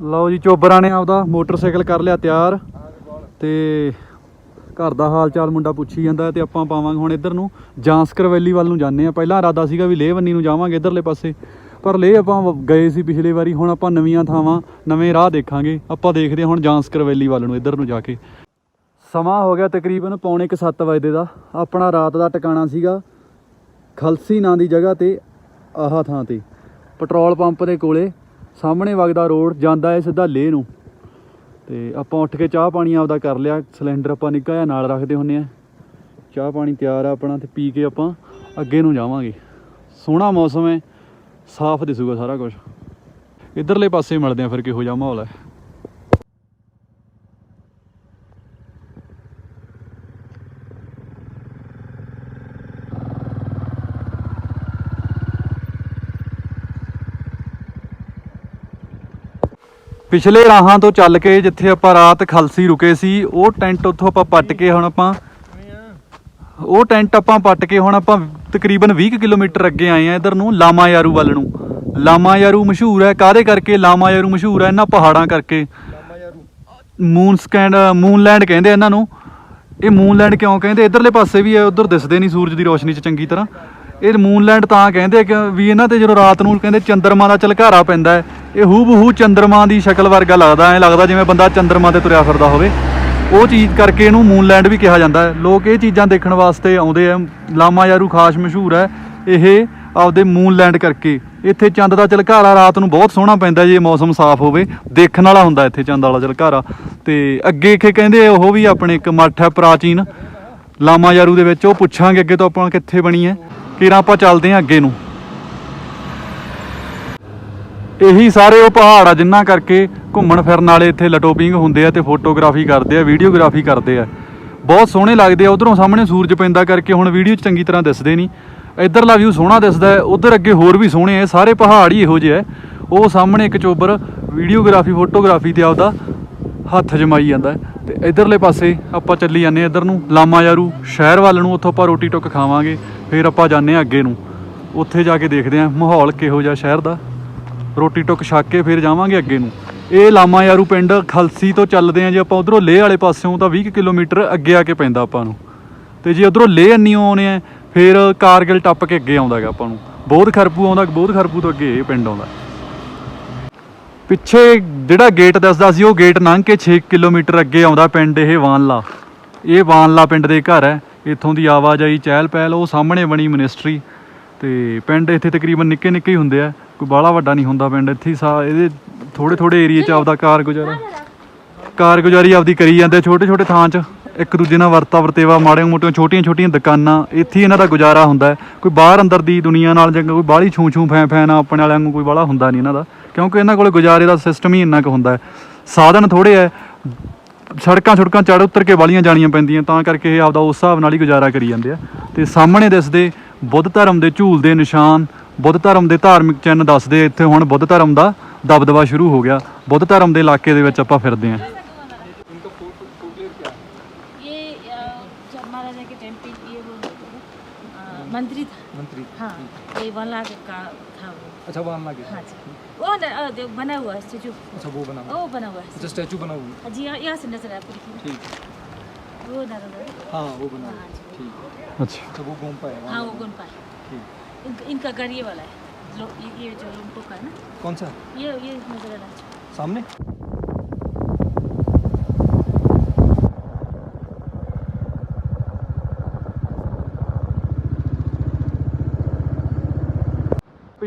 ਲਓ ਜੀ ਚੋਬਰਾਂ ਨੇ ਆਪਦਾ ਮੋਟਰਸਾਈਕਲ ਕਰ ਲਿਆ ਤਿਆਰ ਤੇ ਘਰ ਦਾ ਹਾਲ ਚਾਲ ਮੁੰਡਾ ਪੁੱਛੀ ਜਾਂਦਾ ਤੇ ਆਪਾਂ ਪਾਵਾਂਗੇ ਹੁਣ ਇੱਧਰ ਨੂੰ। ਜਾਂਸਕਰ ਵੈਲੀ ਵੱਲ ਨੂੰ ਜਾਂਦੇ ਆ ਪਹਿਲਾਂ ਇਰਾਦਾ ਸੀਗਾ ਵੀ ਲੇਹ ਬੰਨੀ ਨੂੰ ਜਾਵਾਂਗੇ ਇੱਧਰਲੇ ਪਾਸੇ। ਪਰ ਲੇਹ ਆਪਾਂ ਗਏ ਸੀ ਪਿਛਲੇ ਵਾਰੀ। ਹੁਣ ਆਪਾਂ ਨਵੀਆਂ ਥਾਵਾਂ, ਨਵੇਂ ਰਾਹ ਦੇਖਾਂਗੇ। ਆਪਾਂ ਦੇਖਦੇ ਹਾਂ ਹੁਣ ਜਾਂਸਕਰ ਵੈਲੀ ਵੱਲ ਨੂੰ, ਇੱਧਰ ਨੂੰ ਜਾ ਕੇ। ਸਮਾਂ ਹੋ ਗਿਆ ਤਕਰੀਬਨ ਪੌਣੇ 7 ਵਜੇ ਦਾ। ਆਪਣਾ ਰਾਤ ਦਾ ਟਿਕਾਣਾ ਸੀਗਾ ਖਲਸੀ ਨਾਂ ਦੀ ਜਗ੍ਹਾ ਤੇ, ਆਹਾ ਥਾਂ ਤੇ। ਪੈਟਰੋਲ ਪੰਪ ਦੇ ਕੋਲੇ ਸਾਹਮਣੇ ਵਗਦਾ ਰੋਡ, ਜਾਂਦਾ ਹੈ ਸਿੱਧਾ ਲੇਹ ਨੂੰ। ਤੇ ਆਪਾਂ ਉੱਠ ਕੇ ਚਾਹ ਪਾਣੀ ਆਪਦਾ ਕਰ ਲਿਆ, ਸਿਲੰਡਰ ਆਪਾਂ ਨਿੱਕਾ ਜਿਹਾ ਨਾਲ ਰੱਖਦੇ ਹੁੰਨੇ ਆ। ਚਾਹ ਪਾਣੀ ਤਿਆਰ ਆ ਆਪਣਾ ਤੇ ਪੀ ਕੇ ਆਪਾਂ ਅੱਗੇ ਨੂੰ ਜਾਵਾਂਗੇ। ਸੋਹਣਾ ਮੌਸਮ ਹੈ, ਸਾਫ਼ ਦਿਸੂਗਾ ਸਾਰਾ ਕੁਝ ਇਧਰਲੇ ਪਾਸੇ ਮਿਲਦੇ ਆ ਫਿਰ ਕਿਹੋ ਜਿਹਾ ਮਾਹੌਲ ਹੈ। ਪਿਛਲੇ ਰਾਹਾਂ ਤੋਂ ਚੱਲ ਕੇ ਜਿੱਥੇ ਆਪਾਂ ਰਾਤ ਖਲਸੀ ਰੁਕੇ ਸੀ, ਉਹ ਟੈਂਟ ਉੱਥੋਂ ਆਪਾਂ ਪੱਟ ਕੇ ਹੁਣ ਆਪਾਂ ਉਹ ਟੈਂਟ ਆਪਾਂ ਪੱਟ ਕੇ ਹੁਣ ਆਪਾਂ ਤਕਰੀਬਨ 20 ਕੁ ਕਿਲੋਮੀਟਰ ਅੱਗੇ ਆਏ ਆ, ਇਧਰ ਨੂੰ ਲਾਮਾ ਯਾਰੂ ਵੱਲ ਨੂੰ। ਲਾਮਾ ਯਾਰੂ ਮਸ਼ਹੂਰ ਹੈ। ਕਾਦੇ ਕਰਕੇ ਲਾਮਾ ਯਾਰੂ ਮਸ਼ਹੂਰ ਹੈ? ਇਹਨਾਂ ਪਹਾੜਾਂ ਕਰਕੇ। ਮੂਨ ਸਕੈਂਡ ਮੂਨਲੈਂਡ ਕਹਿੰਦੇ ਇਹਨਾਂ ਨੂੰ। ਇਹ ਮੂਨਲੈਂਡ ਕਿਉਂ ਕਹਿੰਦੇ? ਇਧਰਲੇ ਪਾਸੇ ਵੀ ਹੈ, ਉਧਰ ਦਿਸਦੇ ਨਹੀਂ ਸੂਰਜ ਦੀ ਰੋਸ਼ਨੀ 'ਚ ਚੰਗੀ ਤਰ੍ਹਾਂ। ਇਹ ਮੂਨਲੈਂਡ ਤਾਂ ਕਹਿੰਦੇ ਕਿ ਵੀ ਇਹਨਾਂ ਤੇ ਜਦੋਂ ਰਾਤ ਨੂੰ ਕਹਿੰਦੇ ਚੰਦਰਮਾ ਦਾ ਝਲਕਾਰਾ ਪੈਂਦਾ ਹੈ, ਇਹ ਹੂ ਬਹੂ ਚੰਦਰਮਾ ਦੀ ਸ਼ਕਲ ਵਰਗਾ ਲੱਗਦਾ ਐ ਲੱਗਦਾ ਜਿਵੇਂ ਬੰਦਾ ਚੰਦਰਮਾ ਤੇ ਤੁਰਿਆ ਫਿਰਦਾ ਹੋਵੇ। ਉਹ ਚੀਜ਼ ਕਰਕੇ ਇਹਨੂੰ ਮੂਨਲੈਂਡ ਵੀ ਕਿਹਾ ਜਾਂਦਾ ਹੈ। ਲੋਕ ਇਹ ਚੀਜ਼ਾਂ ਦੇਖਣ ਵਾਸਤੇ ਆਉਂਦੇ ਆ। ਲਾਮਾ ਯਾਰੂ ਖਾਸ ਮਸ਼ਹੂਰ ਹੈ ਇਹ ਆਪਦੇ ਮੂਨਲੈਂਡ ਕਰਕੇ। ਇੱਥੇ ਚੰਦ ਦਾ ਝਲਕਾਰਾ ਰਾਤ ਨੂੰ ਬਹੁਤ ਸੋਹਣਾ ਪੈਂਦਾ ਜੇ ਮੌਸਮ ਸਾਫ਼ ਹੋਵੇ। ਦੇਖਣ ਵਾਲਾ ਹੁੰਦਾ ਇੱਥੇ ਚੰਦ ਵਾਲਾ ਝਲਕਾਰਾ। ਤੇ ਅੱਗੇ ਇੱਥੇ ਕਹਿੰਦੇ ਉਹ ਵੀ ਆਪਣੇ ਇੱਕ ਮੱਠ ਹੈ ਪ੍ਰਾਚੀਨ। ਲਾਮਾ ਯਾਰੂ ਦੇ ਵਿੱਚ ਉਹ ਪੁੱਛਾਂਗੇ ਅੱਗੇ ਤੋਂ ਆਪਾਂ ਕਿੱਥੇ ਬਣੀ ਹੈ। ਫਿਰ ਆਪਾਂ ਚੱਲਦੇ ਹਾਂ ਅੱਗੇ ਨੂੰ। ਇਹੀ ਸਾਰੇ ਉਹ ਪਹਾੜ ਆ ਜਿਨ੍ਹਾਂ ਕਰਕੇ ਘੁੰਮਣ ਫਿਰਨ ਵਾਲੇ ਇੱਥੇ ਲਟੋਪਿੰਗ ਹੁੰਦੇ ਆ ਤੇ ਫੋਟੋਗ੍ਰਾਫੀ ਕਰਦੇ ਆ ਵੀਡੀਓਗ੍ਰਾਫੀ ਕਰਦੇ ਆ। ਬਹੁਤ ਸੋਹਣੇ ਲੱਗਦੇ ਆ, ਉਧਰੋਂ ਸਾਹਮਣੇ ਸੂਰਜ ਪੈਂਦਾ ਕਰਕੇ ਹੁਣ ਵੀਡੀਓ 'ਚ ਚੰਗੀ ਤਰ੍ਹਾਂ ਦਿਸਦੇ ਨਹੀਂ। ਇੱਧਰਲਾ ਵਿਊ ਸੋਹਣਾ ਦਿਸਦਾ ਹੈ, ਉਧਰ ਅੱਗੇ ਹੋਰ ਵੀ ਸੋਹਣੇ ਆ ਸਾਰੇ ਪਹਾੜ ਹੀ ਇਹੋ ਜਿਹੇ ਆ। ਉਹ ਸਾਹਮਣੇ ਇੱਕ ਚੋਬਰ ਵੀਡੀਓਗ੍ਰਾਫੀ ਫੋਟੋਗ੍ਰਾਫੀ ਤੇ ਆਪਦਾ ਹੱਥ ਜਮਾਈ ਜਾਂਦਾ ਹੈ। ਤੇ ਇਧਰਲੇ ਪਾਸੇ ਆਪਾਂ ਚੱਲੀ ਜਾਂਦੇ ਆ ਇਧਰ ਨੂੰ ਲਾਮਾ ਯਾਰੂ ਸ਼ਹਿਰ ਵੱਲ ਨੂੰ, ਉੱਥੋਂ ਆਪਾਂ ਰੋਟੀ ਟੁੱਕ ਖਾਵਾਂਗੇ, ਫਿਰ ਆਪਾਂ ਜਾਂਦੇ ਆ ਅੱਗੇ ਨੂੰ। ਉੱਥੇ ਜਾ ਕੇ ਦੇਖਦੇ ਆ ਮਾਹੌਲ ਕਿਹੋ ਜਿਹਾ ਸ਼ਹਿਰ ਦਾ। ਰੋਟੀ ਟੁੱਕ ਛੱਕ ਕੇ ਫਿਰ ਜਾਵਾਂਗੇ ਅੱਗੇ ਨੂੰ। ਇਹ ਲਾਮਾ ਯਾਰੂ ਪਿੰਡ ਖਲਸੀ ਤੋਂ ਚੱਲਦੇ ਆ ਜੇ ਆਪਾਂ ਉਧਰੋਂ ਲੇਹ ਵਾਲੇ ਪਾਸਿਓਂ ਤਾਂ 20 ਕੁ ਕਿਲੋਮੀਟਰ ਅੱਗੇ ਆ ਕੇ ਪੈਂਦਾ ਆਪਾਂ ਨੂੰ। ਤੇ ਜੇ ਉਧਰੋਂ ਲੇਹ ਅੰਨੀਓ ਆਉਣੇ ਆ, ਫਿਰ ਕਾਰਗਿਲ ਟੱਪ ਕੇ ਅੱਗੇ ਆਉਂਦਾ ਹੈਗਾ ਆਪਾਂ ਨੂੰ। ਬੋਧ ਖਰਪੂ ਆਉਂਦਾ, ਬੋਧ ਖਰਪੂ ਤੋਂ ਅੱਗੇ ਇਹ ਪਿੰਡ ਆਉਂਦਾ। ਪਿੱਛੇ ਜਿਹੜਾ ਗੇਟ ਦੱਸਦਾ ਸੀ, ਉਹ ਗੇਟ ਲੰਘ ਕੇ 6 ਕਿਲੋਮੀਟਰ ਅੱਗੇ ਆਉਂਦਾ ਪਿੰਡ ਇਹ ਵਾਨਲਾ ਇਹ ਵਾਨਲਾ ਪਿੰਡ ਦੇ ਘਰ ਹੈ। ਇੱਥੋਂ ਦੀ ਆਵਾਜਾਈ ਚਹਿਲ ਪਹਿਲ, ਉਹ ਸਾਹਮਣੇ ਬਣੀ ਮਿਨਿਸਟਰੀ ਤੇ ਪਿੰਡ ਇੱਥੇ ਤਕਰੀਬਨ ਨਿੱਕੇ ਨਿੱਕੇ ਹੀ ਹੁੰਦੇ ਆ। ਕੋਈ ਬਾਹਲਾ ਵੱਡਾ ਨਹੀਂ ਹੁੰਦਾ ਪਿੰਡ। ਇੱਥੇ ਹੀ ਸਾ ਇਹਦੇ ਥੋੜੇ ਥੋੜੇ ਏਰੀਏ 'ਚ ਆਪਦਾ ਕਾਰਗੁਜ਼ਾਰਾ ਕਾਰਗੁਜ਼ਾਰੀ ਆਪਦੀ ਕਰੀ ਜਾਂਦੇ ਛੋਟੇ ਛੋਟੇ ਥਾਂ 'ਚ। ਇੱਕ ਦੂਜੇ ਨਾਲ ਵਰਤਾ ਵਰਤੇਵਾ ਮਾੜੇ ਮੋਟੀਆਂ, ਛੋਟੀਆਂ ਛੋਟੀਆਂ ਦੁਕਾਨਾਂ। ਇੱਥੇ ਹੀ ਇਹਨਾਂ ਦਾ ਗੁਜ਼ਾਰਾ ਹੁੰਦਾ ਕੋਈ ਬਾਹਰ ਅੰਦਰ ਦੀ ਦੁਨੀਆ ਨਾਲ ਜਾਂ ਕੋਈ ਬਾਹਲੀ ਛੂ ਛੂ ਫੈ ਫੈ ਨਾ ਆਪਣੇ ਵਾਲਿਆਂ ਨੂੰ ਕੋਈ ਬਾਹਲਾ ਹੁੰਦਾ ਨਹੀਂ ਇਹਨਾਂ ਦਾ। ਕਿਉਂਕਿ ਇਹਨਾਂ ਕੋਲ ਗੁਜ਼ਾਰੇ ਦਾ ਸਿਸਟਮ ਹੀ ਇੰਨਾ ਕੁ ਹੁੰਦਾ ਹੈ ਸਾਧਨ ਥੋੜੇ ਹੈ ਸੜਕਾਂ ਛੁੜਕਾਂ ਚੜ ਉੱਤਰ ਕੇ ਵਾਲੀਆਂ ਜਾਣੀਆਂ ਪੈਂਦੀਆਂ ਤਾਂ ਕਰਕੇ ਇਹ ਆਪਦਾ ਉਸ ਹਿਸਾਬ ਨਾਲ ਹੀ ਗੁਜ਼ਾਰਾ ਕਰੀ ਜਾਂਦੇ ਆ ਤੇ ਸਾਹਮਣੇ ਦਿਸਦੇ ਬੁੱਧ ਧਰਮ ਦੇ ਝੂਲ ਦੇ ਨਿਸ਼ਾਨ ਬੁੱਧ ਧਰਮ ਦੇ ਧਾਰਮਿਕ ਚਿੰਨ੍ਹ ਦੱਸਦੇ ਇੱਥੇ ਹੁਣ ਬੁੱਧ ਧਰਮ ਦਾ ਦਬਦਬਾ ਸ਼ੁਰੂ ਹੋ ਗਿਆ ਬੁੱਧ ਧਰਮ ਦੇ ਇਲਾਕੇ ਦੇ ਵਿੱਚ ਆਪਾਂ ਫਿਰਦੇ ਆਂ ये अ, जब महाराजा के टाइम पे ये वो अ, मंत्री था मंत्री हाँ ये वन लाख का था वो अच्छा वहाँ लगे हाँ जी वो न- अ, जो बना हुआ है स्टेचू अच्छा वो बना हुआ वो बना हुआ है अच्छा स्टैचू बना हुआ हाँ जी यहाँ यहाँ से नजर आपको दिखेगा ठीक वो नजर आ रहा है। हाँ वो बना हाँ हुआ जी ठीक ਅੱਛਾ अच्छा वो घूम पाए हाँ वो गुन पाए ठीक इनका, इनका घर ये वाला है लो, ये, ये जो लुम्पो का है ना कौन सा ये ये नजर आ रहा है सामने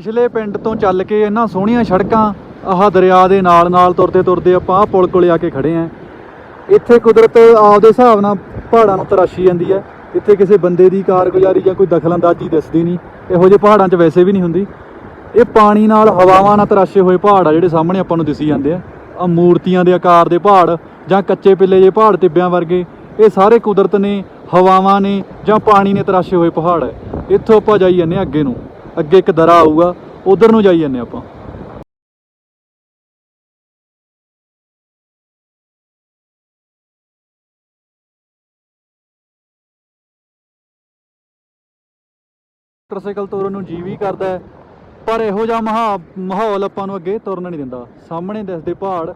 ਪਿਛਲੇ ਪਿੰਡ ਤੋਂ ਚੱਲ ਕੇ ਇਹਨਾਂ ਸੋਹਣੀਆਂ ਸੜਕਾਂ, ਆਹ ਦਰਿਆ ਦੇ ਨਾਲ ਨਾਲ ਤੁਰਦੇ ਤੁਰਦੇ ਆਪਾਂ ਆਹ ਪੁਲ ਕੋਲੇ ਆ ਕੇ ਖੜੇ ਆਂ ਇੱਥੇ ਕੁਦਰਤ ਆਪਦੇ ਹਿਸਾਬ ਨਾਲ ਪਹਾੜਾਂ ਨੂੰ ਤਰਾਸ਼ੀ ਜਾਂਦੀ ਹੈ। ਇੱਥੇ ਕਿਸੇ ਬੰਦੇ ਦੀ ਕਾਰਗੁਜ਼ਾਰੀ ਜਾਂ ਕੋਈ ਦਖਲਅੰਦਾਜ਼ੀ ਦਿਸਦੀ ਨਹੀਂ। ਇਹੋ ਜਿਹੇ ਪਹਾੜਾਂ 'ਚ ਵੈਸੇ ਵੀ ਨਹੀਂ ਹੁੰਦੀ। ਇਹ ਪਾਣੀ ਨਾਲ ਹਵਾਵਾਂ ਨਾਲ ਤਰਾਸ਼ੇ ਹੋਏ ਪਹਾੜ ਆ ਜਿਹੜੇ ਸਾਹਮਣੇ ਆਪਾਂ ਨੂੰ ਦਿਸੀ ਜਾਂਦੇ ਆ। ਆ ਮੂਰਤੀਆਂ ਦੇ ਆਕਾਰ ਦੇ ਪਹਾੜ ਜਾਂ ਕੱਚੇ ਪਿੱਲੇ ਜੇ ਪਹਾੜ ਟਿੱਬਿਆਂ ਵਰਗੇ, ਇਹ ਸਾਰੇ ਕੁਦਰਤ ਨੇ, ਹਵਾਵਾਂ ਨੇ ਜਾਂ ਪਾਣੀ ਨੇ ਤਰਾਸ਼ੇ ਹੋਏ ਪਹਾੜ ਇੱਥੋਂ ਆਪਾਂ ਜਾਈ ਜਾਂਦੇ ਹਾਂ ਅੱਗੇ ਨੂੰ। ਅੱਗੇ ਇੱਕ ਦਰਾ ਆਊਗਾ, ਉਧਰ ਨੂੰ ਜਾਈ ਜਾਂਦੇ ਆਪਾਂ। ਮੋਟਰਸਾਈਕਲ ਤੁਰਨ ਨੂੰ ਜੀ ਵੀ ਕਰਦਾ ਹੈ, ਪਰ ਇਹੋ ਜਿਹਾ ਮਹਾ ਮਾਹੌਲ ਆਪਾਂ ਨੂੰ ਅੱਗੇ ਤੁਰਨ ਨਹੀਂ ਦਿੰਦਾ। ਸਾਹਮਣੇ ਦਿਸਦੇ ਪਹਾੜ,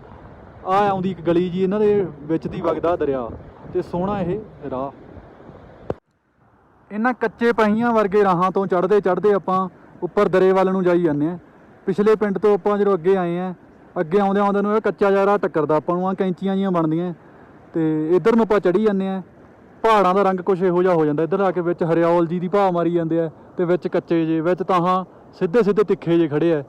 ਆ ਆਉਂਦੀ ਇੱਕ ਗਲੀ ਜੀ, ਇਹਨਾਂ ਦੇ ਵਿੱਚ ਦੀ ਵਗਦਾ ਦਰਿਆ, ਤੇ ਸੋਹਣਾ ਇਹ ਰਾਹ। ਇਹਨਾਂ ਕੱਚੇ ਪਹੀਆਂ ਵਰਗੇ ਰਾਹਾਂ ਤੋਂ ਚੜਦੇ ਚੜਦੇ ਆਪਾਂ ਉੱਪਰ ਦਰੇ ਵੱਲ ਨੂੰ ਜਾਈ ਜਾਂਦੇ ਆ ਪਿਛਲੇ ਪਿੰਡ ਤੋਂ ਆਪਾਂ ਜਦੋਂ ਅੱਗੇ ਆਏ ਆ ਅੱਗੇ ਆਉਂਦੇ ਆਉਂਦੇ ਨੂੰ ਇਹ ਕੱਚਾ ਜਿਹਾ ਰਾਹ ਟੱਕਰਦਾ, ਆਪਾਂ ਨੂੰ ਆ ਕੈਂਚੀਆਂ ਜੀਆਂ ਬਣਦੀਆਂ। ਤੇ ਇੱਧਰ ਨੂੰ ਆਪਾਂ ਚੜੀ ਜਾਂਦੇ ਆ ਪਹਾੜਾਂ ਦਾ ਰੰਗ ਕੁਛ ਇਹੋ ਜਿਹਾ ਹੋ ਜਾਂਦਾ। ਇੱਧਰ ਆ ਕੇ ਵਿੱਚ ਹਰਿਆਵਲ ਜੀ ਦੀ ਭਾਅ ਮਾਰੀ ਜਾਂਦੇ ਆ ਤੇ ਵਿੱਚ ਕੱਚੇ ਜੇ, ਵਿੱਚ ਤਾਹਾਂ ਸਿੱਧੇ ਸਿੱਧੇ ਤਿੱਖੇ ਜੇ ਖੜੇ ਆ।